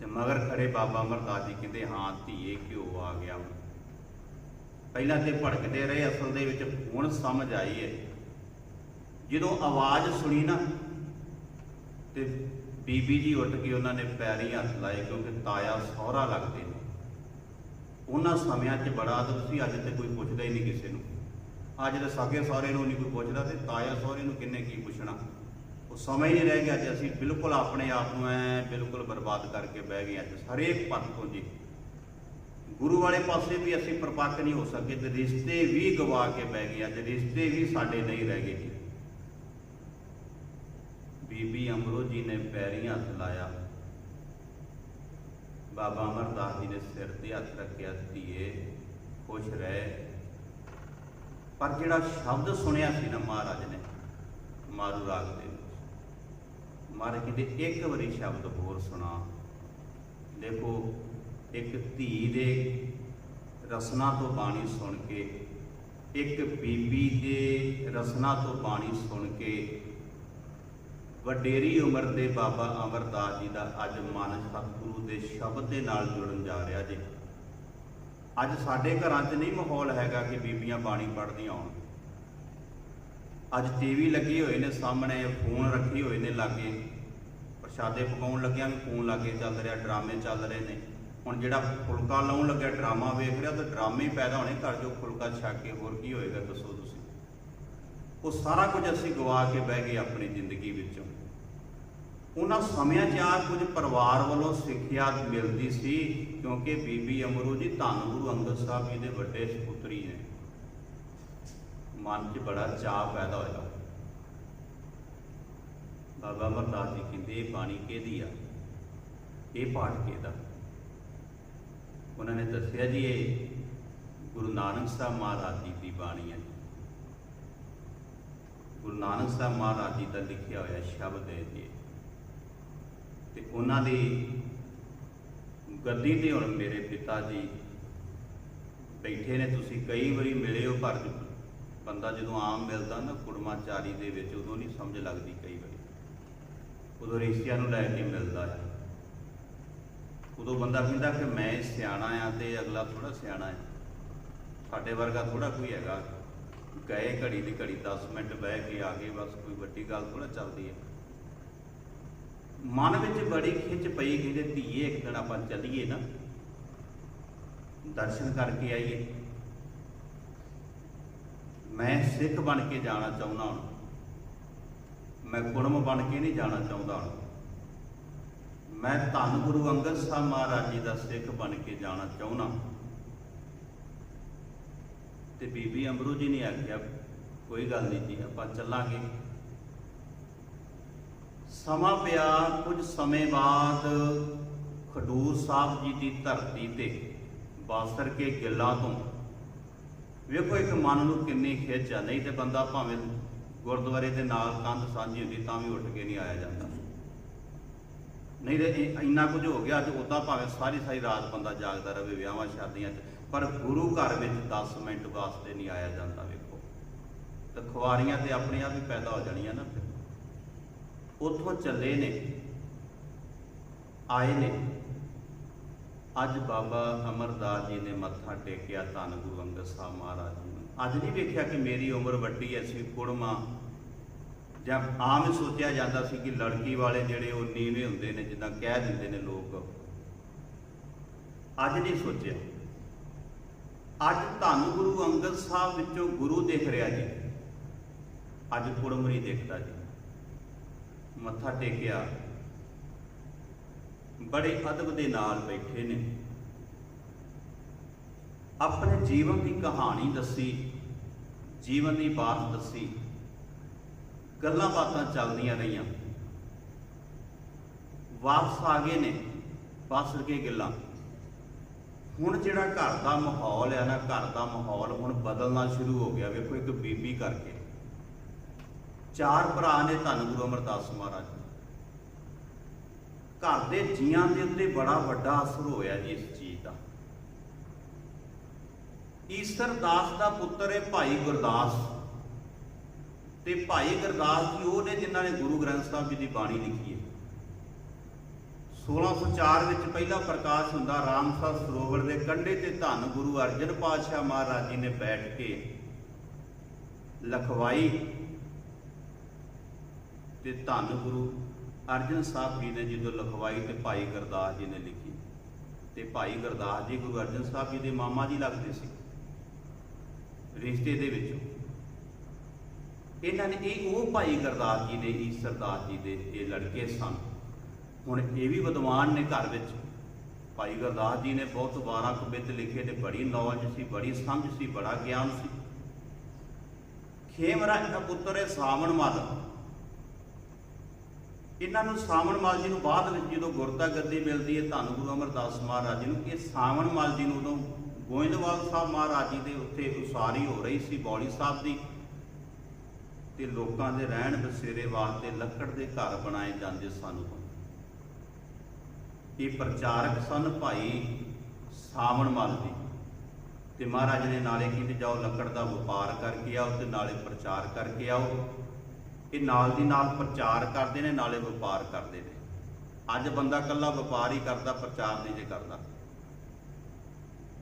ਤੇ ਮਗਰ ਖੜੇ ਬਾਬਾ ਅਮਰਦਾਸ ਜੀ ਕਹਿੰਦੇ, ਹਾਂ ਧੀਏ, ਘਿਓ ਆ ਗਿਆ। ਪਹਿਲਾਂ ਤੇ ਭੜਕਦੇ ਰਹੇ, ਅਸਲ ਦੇ ਵਿੱਚ ਹੁਣ ਸਮਝ ਆਈ ਹੈ। ਜਦੋਂ ਆਵਾਜ਼ ਸੁਣੀ ਨਾ, ਤੇ ਬੀਬੀ ਜੀ ਉੱਠ ਕੇ ਉਹਨਾਂ ਨੇ ਪੈਰੀ ਹੱਥ ਲਾਏ, ਕਿਉਂਕਿ ਤਾਇਆ ਸਹੁਰਾ ਲੱਗਦੇ ਨੇ। ਉਹਨਾਂ ਸਮਿਆਂ 'ਚ ਬੜਾ ਅਦਬ ਸੀ, ਅੱਜ ਤੇ ਕੋਈ ਪੁੱਛਦਾ ਹੀ ਨਹੀਂ ਕਿਸੇ ਨੂੰ। ਅੱਜ ਤੇ ਸਕੇ ਸਹੁਰੇ ਨੂੰ ਨਹੀਂ ਕੋਈ ਪੁੱਛਦਾ ਤੇ ਤਾਇਆ ਸਹੁਰੇ ਨੂੰ ਕਿੰਨੇ ਕੀ ਪੁੱਛਣਾ। ਉਹ ਸਮਾਂ ਹੀ ਨਹੀਂ ਰਹਿ ਗਿਆ ਤੇ ਅਸੀਂ ਬਿਲਕੁਲ ਆਪਣੇ ਆਪ ਨੂੰ ਐ ਬਿਲਕੁਲ ਬਰਬਾਦ ਕਰਕੇ ਬਹਿ ਗਏ ਅੱਜ, ਹਰੇਕ ਪੱਖ ਤੋਂ ਜੀ। ਗੁਰੂ ਵਾਲੇ ਪਾਸੇ ਵੀ ਅਸੀਂ ਪਰਪੱਕ ਨਹੀਂ ਹੋ ਸਕੇ ਤੇ ਰਿਸ਼ਤੇ ਵੀ ਗਵਾ ਕੇ ਬਹਿ ਗਏ ਅੱਜ, ਰਿਸ਼ਤੇ ਵੀ ਸਾਡੇ ਨਹੀਂ ਰਹਿ ਗਏ। ਜੀ ਬੀਬੀ ਅਮਰੋ ਜੀ ਨੇ ਪੈਰੀਂ ਹੱਥ ਲਾਇਆ। ਬਾਬਾ ਅਮਰਦਾਸ ਜੀ ਨੇ ਸਿਰ ਤੇ ਹੱਥ ਰੱਖਿਆ ਧੀਏ, ਖੁਸ਼ ਰਹਿ। ਪਰ ਜਿਹੜਾ ਸ਼ਬਦ ਸੁਣਿਆ ਸੀ ਨਾ ਮਹਾਰਾਜ ਨੇ, ਮਾਰੂ ਰਾਗ ਦੇ ਵਿੱਚ, ਮਹਾਰਾਜ ਕਹਿੰਦੇ, ਇੱਕ ਵਾਰੀ ਸ਼ਬਦ ਹੋਰ ਸੁਣਾ। ਦੇਖੋ, ਇੱਕ ਧੀ ਦੇ ਰਸਨਾ ਤੋਂ ਬਾਣੀ ਸੁਣ ਕੇ, ਇੱਕ ਬੀਬੀ ਦੇ ਰਸਨਾ ਤੋਂ ਬਾਣੀ ਸੁਣ ਕੇ ਵਡੇਰੀ ਉਮਰ ਦੇ ਬਾਬਾ ਅਮਰਦਾਸ ਜੀ ਦਾ ਅੱਜ ਮਨ ਸਤਿਗੁਰੂ ਦੇ ਸ਼ਬਦ ਦੇ ਨਾਲ ਜੁੜਨ ਜਾ ਰਿਹਾ ਜੀ। ਅੱਜ ਸਾਡੇ ਘਰਾਂ 'ਚ ਨਹੀਂ ਮਾਹੌਲ ਹੈਗਾ ਕਿ ਬੀਬੀਆਂ ਬਾਣੀ ਪੜ੍ਹਦੀਆਂ ਹੋਣ। ਅੱਜ ਟੀਵੀ ਲੱਗੇ ਹੋਏ ਨੇ, ਸਾਹਮਣੇ ਫੋਨ ਰੱਖੇ ਹੋਏ ਨੇ ਲਾਗੇ। ਪ੍ਰਸ਼ਾਦੇ ਪਕਾਉਣ ਲੱਗਿਆ ਵੀ ਫੋਨ ਲਾਗੇ ਚੱਲ ਰਿਹਾ, ਡਰਾਮੇ ਚੱਲ ਰਹੇ ਨੇ। ਹੁਣ ਜਿਹੜਾ ਫੁਲਕਾ ਲਾਉਣ ਲੱਗਿਆ, ਡਰਾਮਾ ਵੇਖ ਰਿਹਾ, ਤਾਂ ਡਰਾਮੇ ਹੀ ਪੈਦਾ ਹੋਣੇ, ਘਰ ਜੋ ਫੁਲਕਾ ਛੱਕ ਕੇ ਹੋਰ ਕੀ ਹੋਏਗਾ, ਦੱਸੋ ਤੁਸੀਂ। ਉਹ ਸਾਰਾ ਕੁਝ ਅਸੀਂ ਗਵਾ ਕੇ ਬਹਿ ਗਏ ਆਪਣੀ ਜ਼ਿੰਦਗੀ ਵਿੱਚੋਂ। ਉਹਨਾਂ ਸਮਿਆਂ 'ਚ ਆ ਕੁਝ ਪਰਿਵਾਰ ਵੱਲੋਂ ਸਿੱਖਿਆ ਮਿਲਦੀ ਸੀ, ਕਿਉਂਕਿ ਬੀਬੀ ਅਮਰੂ ਜੀ ਧੰਨ ਗੁਰੂ ਅੰਗਦ ਸਾਹਿਬ ਜੀ ਦੇ ਵੱਡੇ ਸੁਪੁੱਤਰੀ ਨੇ। ਮਨ 'ਚ ਬੜਾ ਚਾਅ ਪੈਦਾ ਹੋਇਆ। ਬਾਬਾ ਅਮਰਦਾਸ ਜੀ ਕਹਿੰਦੇ, ਇਹ ਬਾਣੀ ਕਿਹਦੀ ਆ? ਇਹ ਪਾਠ ਕਿਹਦਾ? ਉਹਨਾਂ ਨੇ ਦੱਸਿਆ ਜੀ, ਇਹ ਗੁਰੂ ਨਾਨਕ ਸਾਹਿਬ ਮਹਾਰਾਜ ਜੀ ਦੀ ਬਾਣੀ ਹੈ। ਗੁਰੂ ਨਾਨਕ ਸਾਹਿਬ ਮਹਾਰਾਜ ਜੀ ਦਾ ਲਿਖਿਆ ਹੋਇਆ ਸ਼ਬਦ ਹੈ ਜੀ। ਤੇ ਉਹਨਾਂ ਦੀ ਗੱਦੀ ਤੇ ਹੁਣ ਮੇਰੇ ਪਿਤਾ ਜੀ ਬੈਠੇ ਨੇ, ਤੁਸੀਂ ਕਈ ਵਾਰੀ ਮਿਲੇ ਹੋ ਪਰ ਬੰਦਾ ਜਦੋਂ ਆਮ ਮਿਲਦਾ ਨਾ ਕੁੜਮਾਚਾਰੀ ਦੇ ਵਿੱਚ, ਉਦੋਂ ਨਹੀਂ ਸਮਝ ਲੱਗਦੀ ਕਈ ਵਾਰੀ। ਉਦੋਂ ਰਿਸ਼ਤਿਆਂ ਨੂੰ ਲੈ ਕੇ ਮਿਲਦਾ ਹੈ। ਉਦੋਂ ਬੰਦਾ ਕਹਿੰਦਾ ਕਿ ਮੈਂ ਸਿਆਣਾ ਆ ਤੇ ਅਗਲਾ ਥੋੜਾ ਸਿਆਣਾ ਹੈ। ਸਾਡੇ ਵਰਗਾ ਥੋੜਾ ਕੋਈ ਹੈਗਾ। ਗਏ ਘੜੀ ਦੀ ਘੜੀ 10 ਮਿੰਟ ਬਹਿ ਕੇ ਆ ਗਏ, ਬਸ ਕੋਈ ਵੱਡੀ ਗੱਲ ਥੋੜਾ ਚੱਲਦੀ ਹੈ। ਮਨ ਵਿੱਚ ਬੜੀ ਖਿੱਚ ਪਈ ਕਿ ਜੇ ਧੀਏ ਇੱਕ ਦਿਨ ਆਪਾਂ ਚੱਲੀਏ ਨਾ। ਦਰਸ਼ਨ ਕਰਕੇ ਆਈਏ। ਮੈਂ ਸਿੱਖ ਬਣ ਕੇ ਜਾਣਾ ਚਾਹੁੰਦਾ ਹਾਂ। ਮੈਂ ਗੁਰਮ ਬਣ ਕੇ ਨਹੀਂ ਜਾਣਾ ਚਾਹੁੰਦਾ। ਹੁਣ ਮੈਂ ਧੰਨ ਗੁਰੂ ਅੰਗਦ ਸਾਹਿਬ ਮਹਾਰਾਜ ਜੀ ਦਾ ਸਿੱਖ ਬਣ ਕੇ ਜਾਣਾ ਚਾਹੁੰਦਾ। ਤੇ ਬੀਬੀ ਅਮਰੂ ਜੀ ਨੇ ਆਖਿਆ, ਕੋਈ ਗੱਲ ਨਹੀਂ ਜੀ, ਆਪਾਂ ਚੱਲਾਂਗੇ। ਸਮਾਂ ਪਿਆ ਕੁਝ ਸਮੇਂ ਬਾਅਦ ਖਡੂਰ ਸਾਹਿਬ ਜੀ ਦੀ ਧਰਤੀ ਤੇ ਬਾਸਰ ਕੇ ਗਿੱਲਾਂ ਤੋਂ। ਵੇਖੋ ਇੱਕ ਮਨ ਨੂੰ ਕਿੰਨੀ ਖਿੱਚ ਆ, ਨਹੀਂ ਤੇ ਬੰਦਾ ਭਾਵੇਂ ਗੁਰਦੁਆਰੇ ਦੇ ਨਾਲ ਕੰਧ ਸਾਂਝੀ ਹੁੰਦੀ ਤਾਂ ਵੀ ਉੱਠ ਕੇ ਨਹੀਂ ਆਇਆ ਜਾਂਦਾ। ਨਹੀਂ ਤੇ ਇਹ ਇੰਨਾ ਕੁਝ ਹੋ ਗਿਆ, ਅੱਜ ਉਦਾਂ ਭਾਵੇਂ ਸਾਰੀ ਸਾਰੀ ਰਾਤ ਬੰਦਾ ਜਾਗਦਾ ਰਵੇ ਵਿਆਹਾਂ ਸ਼ਾਦੀਆਂ 'ਚ। ਪਰ ਗੁਰੂ ਘਰ ਵਿੱਚ 10 ਮਿੰਟ ਵਾਸਤੇ ਨਹੀਂ ਆਇਆ ਜਾਂਦਾ, ਵੇਖੋ। ਤੇ ਖੁਆਰੀਆਂ ਤੇ ਆਪਣੇ ਆਪ ਹੀ ਪੈਦਾ ਹੋ ਜਾਣੀਆਂ ਨਾ ਫਿਰ। ਉੱਥੋਂ ਚੱਲੇ ਨੇ, ਆਏ ਨੇ। ਅੱਜ ਬਾਬਾ ਅਮਰਦਾਸ ਜੀ ਨੇ ਮੱਥਾ ਟੇਕਿਆ ਧੰਨ ਗੁਰੂ ਅੰਗਦ ਸਾਹਿਬ ਮਹਾਰਾਜ ਜੀ ਨੂੰ। ਅੱਜ ਨਹੀਂ ਵੇਖਿਆ ਕਿ ਮੇਰੀ ਉਮਰ ਵੱਡੀ ਐ ਸੀ ਕੁੜਮਾ। ਜਾਂ ਆਮ ਹੀ ਸੋਚਿਆ ਜਾਂਦਾ ਸੀ ਕਿ ਲੜਕੀ ਵਾਲੇ ਜਿਹੜੇ ਉਹ ਨੀਵੇਂ ਹੁੰਦੇ ਨੇ, ਜਿੱਦਾਂ ਕਹਿ ਦਿੰਦੇ ਨੇ ਲੋਕ। ਅੱਜ ਨਹੀਂ ਸੋਚਿਆ। ਅੱਜ ਧੰਨ ਗੁਰੂ ਅੰਗਦ ਸਾਹਿਬ ਵਿੱਚੋਂ ਗੁਰੂ ਦਿਖ ਰਿਹਾ ਜੀ। ਅੱਜ ਕੁੜਮ ਨਹੀਂ ਦਿਖਦਾ ਜੀ। ਮੱਥਾ ਟੇਕਿਆ। ਬੜੇ ਅਦਬ ਦੇ ਨਾਲ ਬੈਠੇ ਨੇ। ਆਪਣੇ ਜੀਵਨ ਦੀ ਕਹਾਣੀ ਦੱਸੀ, ਜੀਵਨ ਦੀ ਬਾਤ ਦੱਸੀ। ਗੱਲਾਂ ਬਾਤਾਂ ਚੱਲਦੀਆਂ ਰਹੀਆਂ। ਵਾਪਸ ਆ ਗਏ ਨੇ ਪਾਸਰ ਕੇ ਗੱਲਾਂ। ਹੁਣ ਜਿਹੜਾ ਘਰ ਦਾ ਮਾਹੌਲ ਹੈ ਨਾ, ਘਰ ਦਾ ਮਾਹੌਲ ਹੁਣ ਬਦਲਣਾ ਸ਼ੁਰੂ ਹੋ ਗਿਆ। ਵੇਖੋ ਇੱਕ ਬੀਬੀ ਕਰਕੇ। ਚਾਰ ਭਰਾ ਨੇ ਧੰਨ ਗੁਰੂ ਅਮਰਦਾਸ ਮਹਾਰਾਜ ਘਰ ਦੇ ਜੀਆਂ ਦੇ ਉੱਤੇ ਬੜਾ ਵੱਡਾ ਅਸਰ ਹੋਇਆ ਜੀ ਇਸ ਚੀਜ਼ ਦਾ। ਈਸਰ ਦਾਸ ਦਾ ਪੁੱਤਰ ਹੈ ਭਾਈ ਗੁਰਦਾਸ। ਤੇ ਭਾਈ ਗੁਰਦਾਸ ਜੀ ਉਹ ਨੇ ਜਿਨ੍ਹਾਂ ਨੇ ਗੁਰੂ ਗ੍ਰੰਥ ਸਾਹਿਬ ਜੀ ਦੀ ਬਾਣੀ ਲਿਖੀ ਹੈ। 1604 ਵਿੱਚ ਪਹਿਲਾ ਪ੍ਰਕਾਸ਼ ਹੁੰਦਾ ਰਾਮਸਰ ਸਰੋਵਰ ਦੇ ਕੰਢੇ ਤੇ ਧੰਨ ਗੁਰੂ ਅਰਜਨ ਪਾਤਸ਼ਾਹ ਮਹਾਰਾਜ ਜੀ ਨੇ ਬੈਠ ਕੇ ਲਖਵਾਈ ਤੇ ਧੰਨ ਗੁਰੂ ਅਰਜਨ ਸਾਹਿਬ ਜੀ ਨੇ ਜਦੋਂ ਲਿਖਵਾਈ ਤੇ ਭਾਈ ਗੁਰਦਾਸ ਜੀ ਨੇ ਲਿਖੀ। ਤੇ ਭਾਈ ਗੁਰਦਾਸ ਜੀ ਗੁਰੂ ਅਰਜਨ ਸਾਹਿਬ ਜੀ ਦੇ ਮਾਮਾ ਜੀ ਲੱਗਦੇ ਸੀ ਰਿਸ਼ਤੇ ਦੇ ਵਿੱਚੋਂ। ਇਹਨਾਂ ਨੇ ਇਹ ਉਹ ਭਾਈ ਗੁਰਦਾਸ ਜੀ ਨੇ ਈਸਰ ਦਾਸ ਜੀ ਦੇ ਇਹ ਲੜਕੇ ਸਨ। ਹੁਣ ਇਹ ਵੀ ਵਿਦਵਾਨ ਨੇ ਘਰ ਵਿੱਚ। ਭਾਈ ਗੁਰਦਾਸ ਜੀ ਨੇ ਬਹੁਤ ਵਾਰਾਂ ਕਵਿਤ ਲਿਖੇ ਤੇ ਬੜੀ ਨੌਲੇਜ ਸੀ, ਬੜੀ ਸਮਝ ਸੀ, ਬੜਾ ਗਿਆਨ ਸੀ। ਖੇਮ ਰਾਜ ਦਾ ਪੁੱਤਰ ਹੈ ਸਾਵਣ ਮੱਲ। ਇਹਨਾਂ ਨੂੰ ਸਾਵਣ ਮੱਲ ਜੀ ਨੂੰ ਬਾਅਦ ਵਿੱਚ ਜਦੋਂ ਗੁਰਦਾ ਗੱਦੀ ਮਿਲਦੀ ਹੈ, ਧੰਨ ਗੁਰੂ ਅਮਰਦਾਸ ਮਹਾਰਾਜ ਜੀ ਨੂੰ ਇਹ ਸਾਵਣ ਮੱਲ ਜੀ ਨੂੰ ਉਦੋਂ ਗੋਇੰਦਵਾਲ ਸਾਹਿਬ ਮਹਾਰਾਜ ਜੀ ਦੇ ਉੱਥੇ ਉਸਾਰੀ ਹੋ ਰਹੀ ਸੀ ਬੌਲੀ ਸਾਹਿਬ ਦੀ। ਤੇ ਲੋਕਾਂ ਦੇ ਰਹਿਣ ਬਸੇਰੇ ਵਾਸਤੇ ਲੱਕੜ ਦੇ ਘਰ ਬਣਾਏ ਜਾਂਦੇ ਸਨ ਉਦੋਂ। ਇਹ ਪ੍ਰਚਾਰਕ ਸਨ ਭਾਈ ਸਾਵਣ ਮੱਲ ਜੀ। ਤੇ ਮਹਾਰਾਜ ਨੇ ਨਾਲੇ ਕਹਿੰਦੇ ਜਾਓ ਲੱਕੜ ਦਾ ਵਪਾਰ ਕਰਕੇ ਆਓ ਤੇ ਨਾਲੇ ਪ੍ਰਚਾਰ ਕਰਕੇ ਆਓ। ਇਹ ਨਾਲ ਦੀ ਨਾਲ ਪ੍ਰਚਾਰ ਕਰਦੇ ਨੇ, ਨਾਲੇ ਵਪਾਰ ਕਰਦੇ ਨੇ। ਅੱਜ ਬੰਦਾ ਕੱਲਾ ਵਪਾਰ ਹੀ ਕਰਦਾ, ਪ੍ਰਚਾਰ ਨਹੀਂ ਜੇ ਕਰਦਾ।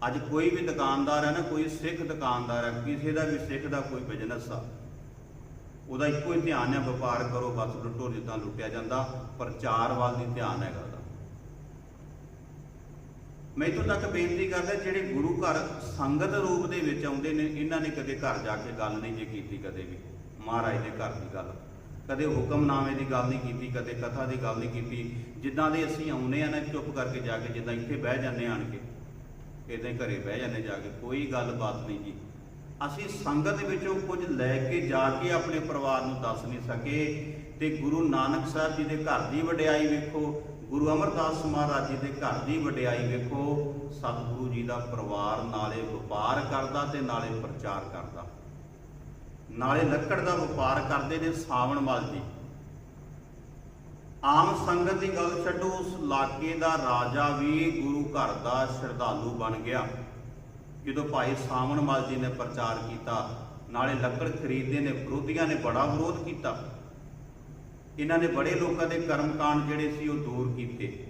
ਅੱਜ ਕੋਈ ਵੀ ਦੁਕਾਨਦਾਰ ਹੈ ਨਾ, ਕੋਈ ਸਿੱਖ ਦੁਕਾਨਦਾਰ ਹੈ, ਕਿਸੇ ਦਾ ਵੀ ਸਿੱਖ ਦਾ ਕੋਈ ਬਿਜ਼ਨਸ ਆ। ਉਹਦਾ ਇੱਕੋ ਹੀ ਧਿਆਨ ਹੈ, ਵਪਾਰ ਕਰੋ, ਬਸ ਲੁੱਟੋ ਜਿੱਦਾਂ ਲੁੱਟਿਆ ਜਾਂਦਾ। ਪ੍ਰਚਾਰ ਵੱਲ ਦੀ ਧਿਆਨ ਹੈਗਾ। ਮੈਂ ਇੱਥੋਂ ਤੱਕ ਬੇਨਤੀ ਕਰਦਾ ਜਿਹੜੇ ਗੁਰੂ ਘਰ ਸੰਗਤ ਰੂਪ ਦੇ ਵਿੱਚ ਆਉਂਦੇ ਨੇ, ਇਹਨਾਂ ਨੇ ਕਦੇ ਘਰ ਜਾ ਕੇ ਗੱਲ ਨਹੀਂ ਜੇ ਕੀਤੀ ਕਦੇ ਵੀ। ਮਹਾਰਾਜ ਦੇ ਘਰ ਦੀ ਗੱਲ। ਕਦੇ ਹੁਕਮਨਾਮੇ ਦੀ ਗੱਲ ਨਹੀਂ ਕੀਤੀ, ਕਦੇ ਕਥਾ ਦੀ ਗੱਲ ਨਹੀਂ ਕੀਤੀ। ਜਿੱਦਾਂ ਦੇ ਅਸੀਂ ਆਉਨੇ ਆ ਨਾ, ਚੁੱਪ ਕਰਕੇ ਜਾ ਕੇ ਜਿੱਦਾਂ ਇੱਥੇ ਬਹਿ ਜਾਂਦੇ ਆਣ ਕੇ ਇਦਾਂ ਹੀ ਘਰੇ ਬਹਿ ਜਾਂਦੇ ਜਾ ਕੇ, ਕੋਈ ਗੱਲਬਾਤ ਨਹੀਂ ਜੀ। ਅਸੀਂ ਸੰਗਤ ਵਿੱਚੋਂ ਕੁਝ ਲੈ ਕੇ ਜਾ ਕੇ ਆਪਣੇ ਪਰਿਵਾਰ ਨੂੰ ਦੱਸ ਨਹੀਂ ਸਕੇ। ਤੇ ਗੁਰੂ ਨਾਨਕ ਸਾਹਿਬ ਜੀ ਦੇ ਘਰ ਦੀ ਵਡਿਆਈ ਵੇਖੋ ਗੁਰੂ ਅਮਰਦਾਸ ਮਹਾਰਾਜ ਜੀ ਦੇ ਘਰ ਦੀ ਵਡਿਆਈ ਵੇਖੋ, ਸਤਿਗੁਰੂ ਜੀ ਦਾ ਪਰਿਵਾਰ ਨਾਲੇ ਵਪਾਰ ਕਰਦਾ ਤੇ ਨਾਲੇ ਪ੍ਰਚਾਰ ਕਰਦਾ। ਨਾਲੇ ਲੱਕੜ ਦਾ ਵਪਾਰ ਕਰਦੇ ਨੇ ਸਾਵਣ ਮਲ ਜੀ। ਆਮ ਸੰਗਤ ਦੀ ਗੱਲ ਛੱਡੋ, ਉਸ ਇਲਾਕੇ ਦਾ ਰਾਜਾ ਵੀ ਗੁਰੂ ਘਰ ਦਾ ਸ਼ਰਧਾਲੂ ਬਣ ਗਿਆ। ਜਦੋਂ ਭਾਈ ਸਾਵਣ ਮਲ ਜੀ ਨੇ ਪ੍ਰਚਾਰ ਕੀਤਾ, ਨਾਲੇ ਲੱਕੜ ਖਰੀਦਦੇ ਨੇ, ਵਿਰੋਧੀਆਂ ਨੇ ਬੜਾ ਵਿਰੋਧ ਕੀਤਾ। ਇਹਨਾਂ ਨੇ ਬੜੇ ਲੋਕਾਂ ਦੇ ਕਰਮਕਾਂਡ ਜਿਹੜੇ ਸੀ ਉਹ ਦੂਰ ਕੀਤੇ।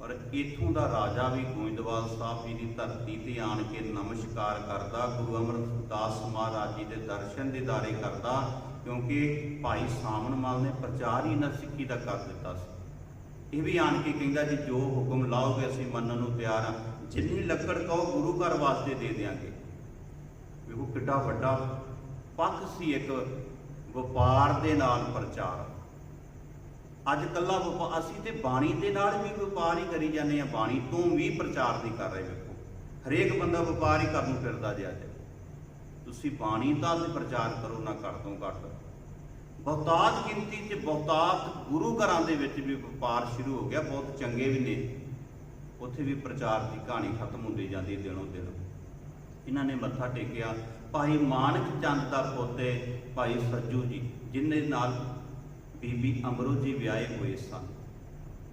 ਪਰ ਇਥੋਂ ਦਾ ਰਾਜਾ ਵੀ ਗੋਇੰਦਵਾਲ ਸਾਹਿਬ ਜੀ ਦੀ ਧਰਤੀ ਤੇ ਆਣ ਕੇ ਨਮਸਕਾਰ ਕਰਦਾ, ਗੁਰੂ ਅਮਰਦਾਸ ਮਹਾਰਾਜ ਜੀ ਦੇ ਦਰਸ਼ਨ ਦੀਦਾਰੇ ਕਰਦਾ, ਕਿਉਂਕਿ ਭਾਈ ਸਾਮਣ ਮਾਲ ਨੇ ਪ੍ਰਚਾਰ ਹੀ ਨਾ ਸਿੱਖੀ ਦਾ ਕਰ ਦਿੱਤਾ ਸੀ। ਇਹ ਵੀ ਆਣ ਕੇ ਕਹਿੰਦਾ ਜੀ, ਜੋ ਹੁਕਮ ਲਾਓਗੇ ਅਸੀਂ ਮੰਨਣ ਨੂੰ ਤਿਆਰ ਹਾਂ। ਜਿੰਨੀ ਲੱਕੜ ਕਹੋ ਗੁਰੂ ਘਰ ਵਾਸਤੇ ਦੇ ਦਿਆਂਗੇ। ਵੇਖੋ ਕਿੱਡਾ ਵੱਡਾ ਪੱਖ ਸੀ ਇੱਕ ਵਪਾਰ ਦੇ ਨਾਲ ਪ੍ਰਚਾਰ। ਅੱਜ ਕੱਲਾ ਵਪਾਰ ਅਸੀਂ ਤੇ ਬਾਣੀ ਦੇ ਨਾਲ ਵੀ ਵਪਾਰ ਹੀ ਕਰੀ ਜਾਂਦੇ ਆ ਬਾਣੀ ਤੋਂ ਵੀ ਪ੍ਰਚਾਰ ਨਹੀਂ ਕਰ ਰਹੇ ਵੇਖੋ ਹਰੇਕ ਬੰਦਾ ਵਪਾਰ ਹੀ ਕਰਨ ਨੂੰ ਫਿਰਦਾ ਜੇ ਅੱਜ। ਤੁਸੀਂ ਬਾਣੀ ਦਾ ਪ੍ਰਚਾਰ ਕਰੋ, ਨਾ ਘੱਟ ਤੋਂ ਘੱਟ। ਬਹੁਤਾਤ ਗਿਣਤੀ 'ਚ ਬਹੁਤਾਤ ਗੁਰੂ ਘਰਾਂ ਦੇ ਵਿੱਚ ਵੀ ਵਪਾਰ ਸ਼ੁਰੂ ਹੋ ਗਿਆ, ਬਹੁਤ ਚੰਗੇ ਵੀ ਨੇ। ਉੱਥੇ ਵੀ ਪ੍ਰਚਾਰ ਦੀ ਕਹਾਣੀ ਖਤਮ ਹੁੰਦੀ ਜਾਂਦੀ ਦਿਨੋਂ ਦਿਨ। ਇਹਨਾਂ ਨੇ ਮੱਥਾ ਟੇਕਿਆ ਭਾਈ ਮਾਨਕ ਚੰਦ ਦਾ ਪੋਤੇ ਭਾਈ ਸੱਜੂ ਜੀ, ਜਿਨ੍ਹਾਂ ਨਾਲ ਬੀਬੀ ਅਮਰੋ ਜੀ ਵਿਆਹੇ ਹੋਏ ਸਨ।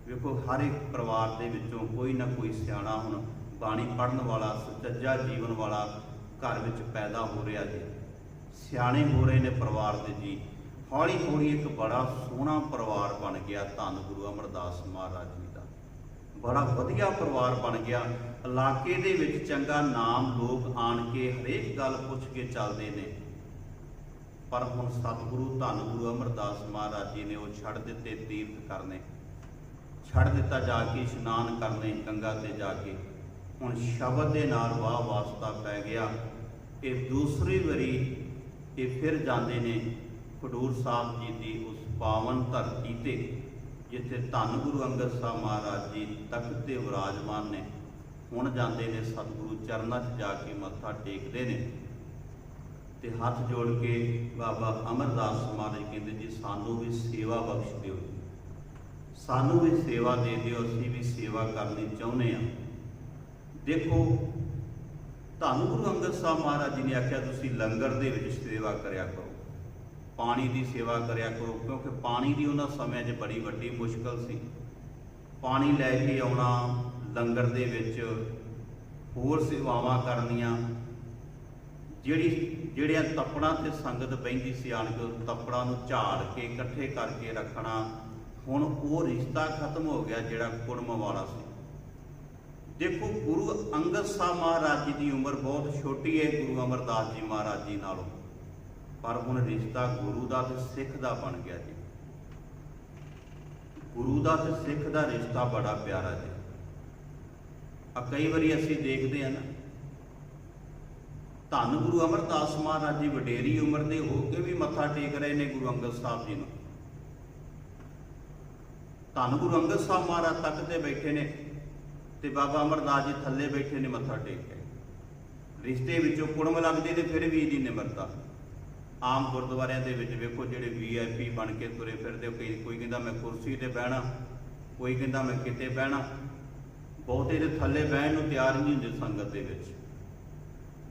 ਵੇਖੋ, ਹਰ ਇੱਕ ਪਰਿਵਾਰ ਦੇ ਵਿੱਚੋਂ ਕੋਈ ਨਾ ਕੋਈ ਸਿਆਣਾ ਹੁਣ ਬਾਣੀ ਪੜਨ ਵਾਲਾ, ਸੁਚੱਜਾ ਜੀਵਨ ਵਾਲਾ ਘਰ ਵਿੱਚ ਪੈਦਾ ਹੋ ਰਿਹਾ ਜੀ। ਸਿਆਣੇ ਹੋ ਰਹੇ ਨੇ ਪਰਿਵਾਰ ਦੇ ਜੀ। ਹੌਲੀ ਹੌਲੀ ਇੱਕ ਬੜਾ ਸੋਹਣਾ ਪਰਿਵਾਰ ਬਣ ਗਿਆ ਧੰਨ ਗੁਰੂ ਅਮਰਦਾਸ ਮਹਾਰਾਜ ਜੀ। ਬੜਾ ਵਧੀਆ ਪਰਿਵਾਰ ਬਣ ਗਿਆ। ਇਲਾਕੇ ਦੇ ਵਿੱਚ ਚੰਗਾ ਨਾਮ ਲੋਕ ਆਣ ਕੇ ਹਰੇਕ ਗੱਲ ਪੁੱਛ ਕੇ ਚੱਲਦੇ ਨੇ। ਪਰ ਹੁਣ ਸਤਿਗੁਰੂ ਧੰਨ ਗੁਰੂ ਅਮਰਦਾਸ ਮਹਾਰਾਜ ਜੀ ਨੇ ਉਹ ਛੱਡ ਦਿੱਤੇ ਤੀਰਥ ਕਰਨੇ। ਛੱਡ ਦਿੱਤਾ ਜਾ ਕੇ, ਇਸ਼ਨਾਨ ਕਰਨੇ, ਗੰਗਾ ਤੇ ਜਾ ਕੇ। ਹੁਣ ਸ਼ਬਦ ਦੇ ਨਾਲ ਵਾਹ ਵਾਸਤਾ ਪੈ ਗਿਆ। ਇਹ ਦੂਸਰੀ ਵਾਰੀ ਇਹ ਫਿਰ ਜਾਂਦੇ ਨੇ। ਖਡੂਰ ਸਾਹਿਬ ਜੀ ਦੀ ਉਸ ਪਾਵਨ ਧਰਤੀ ਤੇ ਜਿੱਥੇ ਧੰਨ ਗੁਰੂ ਅੰਗਦ ਸਾਹਿਬ ਮਹਾਰਾਜ ਜੀ ਤਖਤ ਤੇ ਵਿਰਾਜਮਾਨ ਨੇ, ਹੁਣ ਜਾਂਦੇ ਨੇ ਸਤਿਗੁਰੂ ਚਰਨਾਂ 'ਚ ਜਾ ਕੇ ਮੱਥਾ ਟੇਕਦੇ ਨੇ ਤੇ ਹੱਥ ਜੋੜ ਕੇ ਬਾਬਾ ਅਮਰਦਾਸ ਮਹਾਰਾਜ ਕਹਿੰਦੇ ਜੀ, ਸਾਨੂੰ ਵੀ ਸੇਵਾ ਬਖਸ਼ ਦਿਓ। ਸਾਨੂੰ ਵੀ ਸੇਵਾ ਦੇ ਦਿਓ, ਅਸੀਂ ਵੀ ਸੇਵਾ ਕਰਨੀ ਚਾਹੁੰਦੇ ਹਾਂ। ਦੇਖੋ, ਧੰਨ ਗੁਰੂ ਅੰਗਦ ਸਾਹਿਬ ਮਹਾਰਾਜ ਜੀ ਨੇ ਆਖਿਆ, ਤੁਸੀਂ ਲੰਗਰ ਦੇ ਵਿੱਚ ਸੇਵਾ ਕਰਿਆ ਕਰੋ। ਪਾਣੀ ਦੀ ਸੇਵਾ ਕਰਿਆ ਕਰੋ, ਕਿਉਂਕਿ ਪਾਣੀ ਦੀ ਉਹਨਾਂ ਸਮਿਆਂ 'ਚ ਬੜੀ ਵੱਡੀ ਮੁਸ਼ਕਲ ਸੀ। ਪਾਣੀ ਲੈ ਕੇ ਆਉਣਾ ਲੰਗਰ ਦੇ ਵਿੱਚ, ਹੋਰ ਸੇਵਾਵਾਂ ਕਰਨੀਆਂ। ਜਿਹੜੀ, ਜਿਹੜਿਆਂ ਤੱਪੜਾਂ ਤੇ ਸੰਗਤ ਬੈਂਦੀ ਸੀ ਆਣ ਕੇ, ਉਹ ਤੱਪੜਾਂ ਨੂੰ ਝਾੜ ਕੇ, ਇਕੱਠੇ ਕਰਕੇ ਰੱਖਣਾ, ਹੁਣ ਉਹ ਰਿਸ਼ਤਾ ਖਤਮ ਹੋ ਗਿਆ ਜਿਹੜਾ ਕੁੜਮ ਵਾਲਾ ਸੀ। ਦੇਖੋ, ਗੁਰੂ ਅੰਗਦ ਸਾਹਿਬ ਮਹਾਰਾਜ ਜੀ ਦੀ ਉਮਰ ਬਹੁਤ ਛੋਟੀ ਹੈ ਗੁਰੂ ਅਮਰਦਾਸ ਜੀ ਮਹਾਰਾਜ ਜੀ ਨਾਲੋਂ। ਪਰ ਹੁਣ ਰਿਸ਼ਤਾ ਗੁਰੂ ਦਾ ਤੇ ਸਿੱਖ ਦਾ ਬਣ ਗਿਆ ਜੀ। ਗੁਰੂ ਦਾ ਤੇ ਸਿੱਖ ਦਾ ਰਿਸ਼ਤਾ ਬੜਾ ਪਿਆਰਾ ਜੀ। ਆ ਕਈ ਵਾਰੀ ਅਸੀਂ ਦੇਖਦੇ ਹਾਂ ਨਾ, ਧੰਨ ਗੁਰੂ ਅਮਰਦਾਸ ਮਹਾਰਾਜ ਜੀ ਵਡੇਰੀ ਉਮਰ ਦੇ ਹੋ ਕੇ ਵੀ ਮੱਥਾ ਟੇਕ ਰਹੇ ਨੇ ਗੁਰੂ ਅੰਗਦ ਸਾਹਿਬ ਜੀ ਨੂੰ। ਧੰਨ ਗੁਰੂ ਅੰਗਦ ਸਾਹਿਬ ਮਹਾਰਾਜ ਤੱਕ ਤੇ ਬੈਠੇ ਨੇ ਤੇ ਬਾਬਾ ਅਮਰਦਾਸ ਜੀ ਥੱਲੇ ਬੈਠੇ ਨੇ ਮੱਥਾ ਟੇਕ ਕੇ। ਰਿਸ਼ਤੇ ਵਿੱਚੋਂ ਕੁੜਮ ਲੱਗਦੀ ਤੇ ਫਿਰ ਵੀ ਇਹਦੀ ਨਿਮਰਤਾ। ਆਮ ਗੁਰਦੁਆਰਿਆਂ ਦੇ ਵਿੱਚ ਵੇਖੋ ਜਿਹੜੇ ਵੀਆਈਪੀ ਬਣ ਕੇ ਤੁਰੇ ਫਿਰਦੇ ਕੋਈ ਕੋਈ ਕਹਿੰਦਾ ਮੈਂ ਕੁਰਸੀ ਤੇ ਬਹਿਣਾ, ਕੋਈ ਕਹਿੰਦਾ ਮੈਂ ਕਿਤੇ ਬਹਿਣਾ। ਬਹੁਤੇ ਦੇ ਥੱਲੇ ਬਹਿਣ ਨੂੰ ਤਿਆਰ ਨਹੀਂ ਹੁੰਦੇ ਸੰਗਤ ਦੇ ਵਿੱਚ।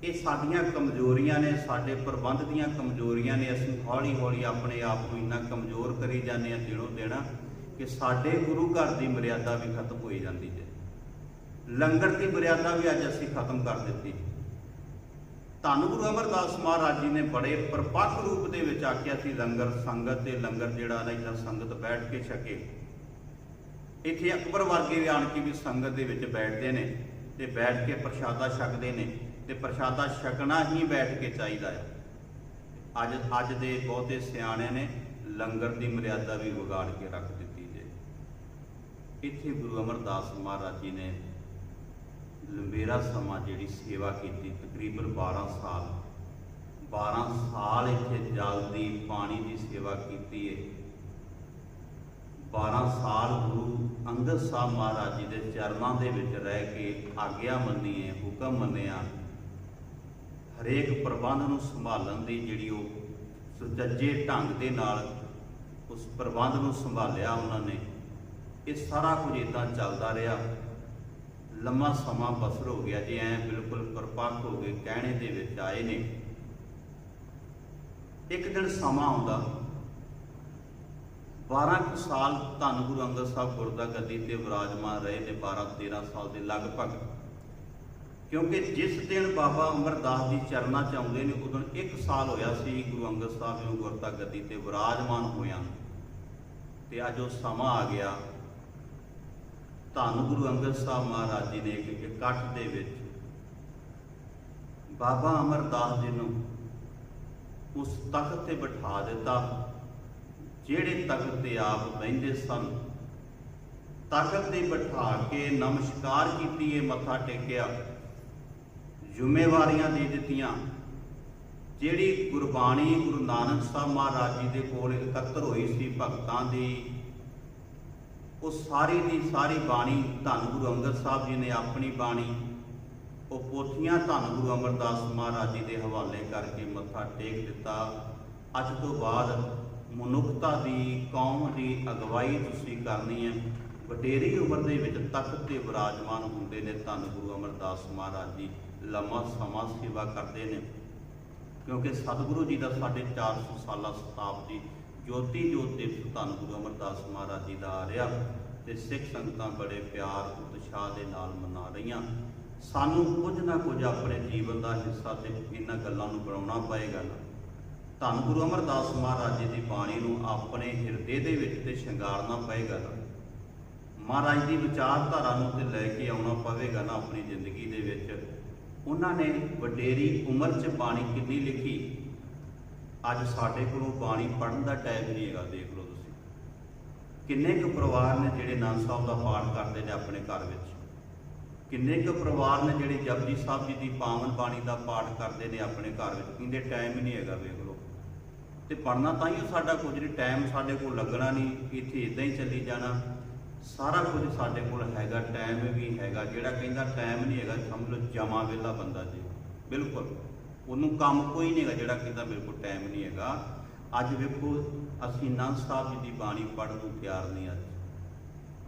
ਇਹ ਸਾਡੀਆਂ ਕਮਜ਼ੋਰੀਆਂ ਨੇ, ਸਾਡੇ ਪ੍ਰਬੰਧ ਦੀਆਂ ਕਮਜ਼ੋਰੀਆਂ ਨੇ। ਅਸੀਂ ਹੌਲੀ ਹੌਲੀ ਆਪਣੇ ਆਪ ਨੂੰ ਇੰਨਾ ਕਮਜ਼ੋਰ ਕਰੀ ਜਾਂਦੇ ਹਾਂ ਦਿਨੋਂ ਦੇਣਾ ਕਿ ਸਾਡੇ ਗੁਰੂ ਘਰ ਦੀ ਮਰਿਆਦਾ ਵੀ ਖਤਮ ਹੋਈ ਜਾਂਦੀ ਹੈ। ਲੰਗਰ ਦੀ ਮਰਿਆਦਾ ਵੀ ਅੱਜ ਅਸੀਂ ਖਤਮ ਕਰ ਦਿੱਤੀ। ਧੰਨ ਗੁਰੂ ਅਮਰਦਾਸ ਮਹਾਰਾਜ ਜੀ ਨੇ ਬੜੇ ਪਰਪੱਕ ਰੂਪ ਦੇ ਵਿੱਚ ਆਖਿਆ ਸੀ, ਲੰਗਰ ਸੰਗਤ ਤੇ ਲੰਗਰ ਜਿਹੜਾ ਨਾ ਇਹਨਾਂ ਸੰਗਤ ਬੈਠ ਕੇ ਛਕੇ। ਇੱਥੇ ਅਕਬਰ ਵਰਗੇ ਵੀ ਆਣ ਕੇ ਵੀ ਸੰਗਤ ਦੇ ਵਿੱਚ ਬੈਠਦੇ ਨੇ ਤੇ ਬੈਠ ਕੇ ਪ੍ਰਸ਼ਾਦਾ ਛਕਦੇ ਨੇ ਤੇ ਪ੍ਰਸ਼ਾਦਾ ਛਕਣਾ ਹੀ ਬੈਠ ਕੇ ਚਾਹੀਦਾ ਹੈ ਅੱਜ ਅੱਜ ਦੇ ਬਹੁਤੇ ਸਿਆਣਿਆਂ ਨੇ ਲੰਗਰ ਦੀ ਮਰਿਆਦਾ ਵੀ ਵਿਗਾੜ ਕੇ ਰੱਖ ਦਿੱਤੀ ਜੇ। ਇੱਥੇ ਗੁਰੂ ਅਮਰਦਾਸ ਮਹਾਰਾਜ ਜੀ ਨੇ ਲੰਬੇਰਾ ਸਮਾਂ ਜਿਹੜੀ ਸੇਵਾ ਕੀਤੀ ਤਕਰੀਬਨ 12 ਸਾਲ 12 ਸਾਲ ਇੱਥੇ ਜਲ ਦੀ, ਪਾਣੀ ਦੀ ਸੇਵਾ ਕੀਤੀ ਹੈ 12 ਸਾਲ ਗੁਰੂ ਅੰਗਦ ਸਾਹਿਬ ਮਹਾਰਾਜ ਜੀ ਦੇ ਚਰਨਾਂ ਦੇ ਵਿੱਚ ਰਹਿ ਕੇ ਆਗਿਆ ਮੰਨੀਏ, ਹੁਕਮ ਮੰਨਿਆ, ਹਰੇਕ ਪ੍ਰਬੰਧ ਨੂੰ ਸੰਭਾਲਣ ਦੀ ਜਿਹੜੀ ਉਹ ਸੁਚੱਜੇ ਢੰਗ ਦੇ ਨਾਲ ਉਸ ਪ੍ਰਬੰਧ ਨੂੰ ਸੰਭਾਲਿਆ ਉਹਨਾਂ ਨੇ। ਇਹ ਸਾਰਾ ਕੁਝ ਇਦਾਂ ਚੱਲਦਾ ਰਿਹਾ। ਲੰਮਾ ਸਮਾਂ ਬਸਰ ਹੋ ਗਿਆ ਜੀ, ਐ ਬਿਲਕੁਲ ਪਰਪੱਕ ਹੋ ਗਏ ਕਹਿਣੇ ਦੇ ਵਿੱਚ ਆਏ ਨੇ। ਇੱਕ ਦਿਨ ਸਮਾਂ ਆਉਂਦਾ। 12 ਕੁ ਸਾਲ ਧੰਨ ਗੁਰੂ ਅੰਗਦ ਸਾਹਿਬ ਗੁਰਦਾ ਗੱਦੀ ਤੇ ਵਿਰਾਜਮਾਨ ਰਹੇ ਨੇ 12 13 ਸਾਲ ਦੇ ਲਗਭਗ। ਕਿਉਂਕਿ ਜਿਸ ਦਿਨ ਬਾਬਾ ਅਮਰਦਾਸ ਜੀ ਚਰਨਾਂ ਚ ਆਉਂਦੇ ਨੇ, ਉਦੋਂ 1 ਸਾਲ ਹੋਇਆ ਸੀ ਗੁਰੂ ਅੰਗਦ ਸਾਹਿਬ ਨੂੰ ਗੁਰਦਾ ਗੱਦੀ ਤੇ ਵਿਰਾਜਮਾਨ ਹੋਇਆ ਤੇ ਅੱਜ ਉਹ ਸਮਾਂ ਆ ਗਿਆ। ਧੰਨ ਗੁਰੂ ਅੰਗਦ ਸਾਹਿਬ ਮਹਾਰਾਜ ਜੀ ਨੇ ਇੱਕ ਇਕੱਠ ਦੇ ਵਿੱਚ ਬਾਬਾ ਅਮਰਦਾਸ ਜੀ ਨੂੰ ਉਸ ਤਖਤ ਤੇ ਬਿਠਾ ਦਿੱਤਾ, ਜਿਹੜੇ ਤਖਤ ਤੇ ਆਪ ਬੈਠੇ ਸਨ। ਤਖਤ ਤੇ ਬਿਠਾ ਕੇ ਨਮਸਕਾਰ ਕੀਤੀ, ਇਹ ਮੱਥਾ ਟੇਕਿਆ। ਜ਼ਿੰਮੇਵਾਰੀਆਂ ਦੇ ਦਿੱਤੀਆਂ। ਜਿਹੜੀ ਗੁਰਬਾਣੀ ਗੁਰੂ ਨਾਨਕ ਸਾਹਿਬ ਮਹਾਰਾਜ ਜੀ ਦੇ ਕੋਲ ਇਕੱਤਰ ਹੋਈ ਸੀ ਭਗਤਾਂ ਦੀ ਉਹ ਸਾਰੀ ਦੀ ਸਾਰੀ ਬਾਣੀ ਧੰਨ ਗੁਰੂ ਅੰਗਦ ਸਾਹਿਬ ਜੀ ਨੇ ਆਪਣੀ ਬਾਣੀ, ਉਹ ਪੋਥੀਆਂ ਧੰਨ ਗੁਰੂ ਅਮਰਦਾਸ ਮਹਾਰਾਜ ਜੀ ਦੇ ਹਵਾਲੇ ਕਰਕੇ ਮੱਥਾ ਟੇਕ ਦਿੱਤਾ। ਅੱਜ ਤੋਂ ਬਾਅਦ ਮਨੁੱਖਤਾ ਦੀ, ਕੌਮ ਦੀ ਅਗਵਾਈ ਤੁਸੀਂ ਕਰਨੀ ਹੈ। ਵਡੇਰੀ ਉਮਰ ਦੇ ਵਿੱਚ ਤਖਤ ਤੇ ਵਿਰਾਜਮਾਨ ਹੁੰਦੇ ਨੇ ਧੰਨ ਗੁਰੂ ਅਮਰਦਾਸ ਮਹਾਰਾਜ ਜੀ। ਲੰਮਾ ਸਮਾਂ ਸੇਵਾ ਕਰਦੇ ਨੇ। ਕਿਉਂਕਿ ਸਤਿਗੁਰੂ ਜੀ ਦਾ ਸਾਡੇ 400 ਸਾਲਾ ਸ਼ਤਾਬਦੀ ਜੋਤੀ ਜੋਤ ਦਿਵਸ ਧੰਨ ਗੁਰੂ ਅਮਰਦਾਸ ਮਹਾਰਾਜ ਜੀ ਦਾ ਆ ਰਿਹਾ ਤੇ ਸਿੱਖ ਸੰਗਤਾਂ ਬੜੇ ਪਿਆਰ, ਉਤਸ਼ਾਹ ਦੇ ਨਾਲ ਮਨਾ ਰਹੀਆਂ। ਸਾਨੂੰ ਕੁਝ ਨਾ ਕੁਝ ਆਪਣੇ ਜੀਵਨ ਦਾ ਹਿੱਸਾ ਤੇ ਇਹਨਾਂ ਗੱਲਾਂ ਨੂੰ ਬਣਾਉਣਾ ਪਏਗਾ ਨਾ। ਧੰਨ ਗੁਰੂ ਅਮਰਦਾਸ ਮਹਾਰਾਜ ਜੀ ਦੀ ਬਾਣੀ ਨੂੰ ਆਪਣੇ ਹਿਰਦੇ ਦੇ ਵਿੱਚ ਤੇ ਸ਼ਿੰਗਾਰਨਾ ਪਏਗਾ ਮਹਾਰਾਜ ਦੀ ਵਿਚਾਰਧਾਰਾ ਨੂੰ ਤੇ ਲੈ ਕੇ ਆਉਣਾ ਪਵੇਗਾ ਨਾ ਆਪਣੀ ਜ਼ਿੰਦਗੀ ਦੇ ਵਿੱਚ। ਉਹਨਾਂ ਨੇ ਵਡੇਰੀ ਉਮਰ 'ਚ ਬਾਣੀ ਕਿੰਨੀ ਲਿਖੀ ਅੱਜ ਸਾਡੇ ਕੋਲੋਂ ਬਾਣੀ ਪੜ੍ਹਨ ਦਾ ਟਾਈਮ ਨਹੀਂ ਹੈਗਾ, ਦੇਖ ਲਓ ਤੁਸੀਂ। ਕਿੰਨੇ ਕੁ ਪਰਿਵਾਰ ਨੇ ਜਿਹੜੇ ਆਨੰਦ ਸਾਹਿਬ ਦਾ ਪਾਠ ਕਰਦੇ ਨੇ ਆਪਣੇ ਘਰ ਵਿੱਚ? ਕਿੰਨੇ ਕੁ ਪਰਿਵਾਰ ਨੇ ਜਿਹੜੇ ਜਪਜੀ ਸਾਹਿਬ ਜੀ ਦੀ ਪਾਵਨ ਬਾਣੀ ਦਾ ਪਾਠ ਕਰਦੇ ਨੇ ਆਪਣੇ ਘਰ ਵਿੱਚ? ਕਹਿੰਦੇ ਟਾਈਮ ਹੀ ਨਹੀਂ ਹੈਗਾ ਵੇਖ ਲਓ। ਤੇ ਪੜਨਾ ਤਾਂ ਹੀ ਸਾਡਾ ਕੁਝ ਨਹੀਂ, ਟਾਈਮ ਸਾਡੇ ਕੋਲ ਲੱਗਣਾ ਨਹੀਂ, ਇੱਥੇ ਇਦਾਂ ਹੀ ਚੱਲੀ ਜਾਣਾ। ਸਾਰਾ ਕੁਝ ਸਾਡੇ ਕੋਲ ਹੈਗਾ, ਟਾਈਮ ਵੀ ਹੈਗਾ, ਜਿਹੜਾ ਕਹਿੰਦਾ ਟਾਈਮ ਨਹੀਂ ਹੈਗਾ, ਸਮਝ ਲਓ ਜਮਾ ਵੇਲਾ ਬੰਦਾ ਜੀ। ਬਿਲਕੁਲ। ਉਹਨੂੰ ਕੰਮ ਕੋਈ ਨਹੀਂ ਹੈਗਾ ਜਿਹੜਾ ਕਹਿੰਦਾ ਮੇਰੇ ਕੋਲ ਟਾਈਮ ਨਹੀਂ ਹੈਗਾ। ਅੱਜ ਵੇਖੋ, ਅਸੀਂ ਨੰਦ ਸਾਹਿਬ ਜੀ ਦੀ ਬਾਣੀ ਪੜ੍ਹਨ ਨੂੰ ਤਿਆਰ ਨਹੀਂ ਅੱਜ।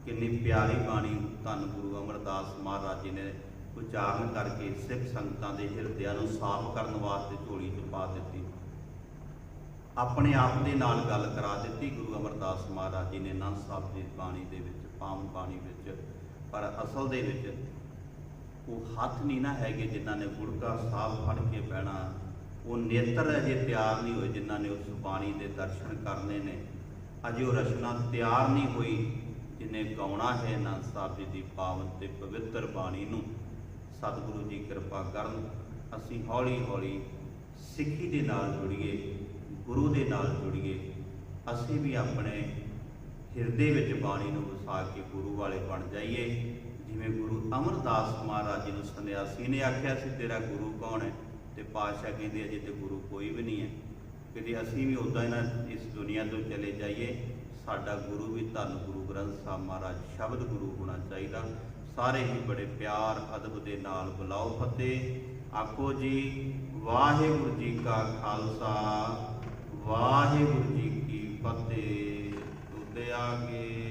ਕਿੰਨੀ ਪਿਆਰੀ ਬਾਣੀ ਧੰਨ ਗੁਰੂ ਅਮਰਦਾਸ ਮਹਾਰਾਜ ਜੀ ਨੇ ਉਚਾਰਨ ਕਰਕੇ ਸਿੱਖ ਸੰਗਤਾਂ ਦੇ ਹਿਰਦਿਆਂ ਨੂੰ ਸਾਫ਼ ਕਰਨ ਵਾਸਤੇ ਝੋਲੀ 'ਚ ਪਾ ਦਿੱਤੀ। ਆਪਣੇ ਆਪ ਦੇ ਨਾਲ ਗੱਲ ਕਰਾ ਦਿੱਤੀ ਗੁਰੂ ਅਮਰਦਾਸ ਮਹਾਰਾਜ ਜੀ ਨੇ ਨੰਦ ਸਾਹਿਬ ਦੀ ਬਾਣੀ ਦੇ ਵਿੱਚ, ਪਾਵਨ ਬਾਣੀ ਵਿੱਚ। ਪਰ ਅਸਲ ਦੇ ਵਿੱਚ ਉਹ ਹੱਥ ਨਹੀਂ ਨਾ ਹੈਗੇ ਜਿਨ੍ਹਾਂ ਨੇ ਗੁੜਕਾ ਸਾਹਿਬ ਫੜ ਕੇ ਬਹਿਣਾ ਉਹ ਨੇਤਰ ਅਜੇ ਤਿਆਰ ਨਹੀਂ ਹੋਏ ਜਿਨ੍ਹਾਂ ਨੇ ਉਸ ਬਾਣੀ ਦੇ ਦਰਸ਼ਨ ਕਰਨੇ ਨੇ। ਅਜੇ ਉਹ ਰਚਨਾ ਤਿਆਰ ਨਹੀਂ ਹੋਈ ਜਿਨੇ ਗਾਉਣਾ ਹੈ ਅਨੰਦ ਸਾਹਿਬ ਜੀ ਦੀ ਪਾਵਨ ਤੇ ਪਵਿੱਤਰ ਬਾਣੀ ਨੂੰ। ਸਤਿਗੁਰੂ ਜੀ ਕਿਰਪਾ ਕਰਨ, ਅਸੀਂ ਹੌਲੀ ਹੌਲੀ ਸਿੱਖੀ ਦੇ ਨਾਲ ਜੁੜੀਏ, ਗੁਰੂ ਦੇ ਨਾਲ ਜੁੜੀਏ। ਅਸੀਂ ਵੀ ਆਪਣੇ ਹਿਰਦੇ ਵਿੱਚ ਬਾਣੀ ਨੂੰ ਵਸਾ ਕੇ ਗੁਰੂ ਵਾਲੇ ਬਣ ਜਾਈਏ। ਜਿਵੇਂ ਗੁਰੂ ਅਮਰਦਾਸ ਮਹਾਰਾਜ ਜੀ ਨੂੰ ਸੰਨਿਆਸੀ ਨੇ ਆਖਿਆ ਸੀ, ਤੇਰਾ ਗੁਰੂ ਕੌਣ ਹੈ? ਤੇ ਪਾਤਸ਼ਾਹ ਕਹਿੰਦੇ ਅਜੇ ਤੇ ਗੁਰੂ ਕੋਈ ਵੀ ਨਹੀਂ ਹੈ। ਕਿਤੇ ਅਸੀਂ ਵੀ ਉਦਾਂ ਹੀ ਨਾ ਇਸ ਦੁਨੀਆ ਤੋਂ ਚਲੇ ਜਾਈਏ। ਸਾਡਾ ਗੁਰੂ ਵੀ ਧੰਨ ਗੁਰੂ ਗ੍ਰੰਥ ਸਾਹਿਬ ਮਹਾਰਾਜ ਸ਼ਬਦ ਗੁਰੂ ਹੋਣਾ ਚਾਹੀਦਾ। ਸਾਰੇ ਹੀ ਬੜੇ ਪਿਆਰ, ਅਦਬ ਦੇ ਨਾਲ ਬੁਲਾਓ ਫਤਿਹ। ਆਖੋ ਜੀ, ਵਾਹਿਗੁਰੂ ਜੀ ਕਾ ਖਾਲਸਾ, ਵਾਹਿਗੁਰੂ ਜੀ ਕੀ ਫਤਿਹ। ਤੁਦੇ ਆਗੇ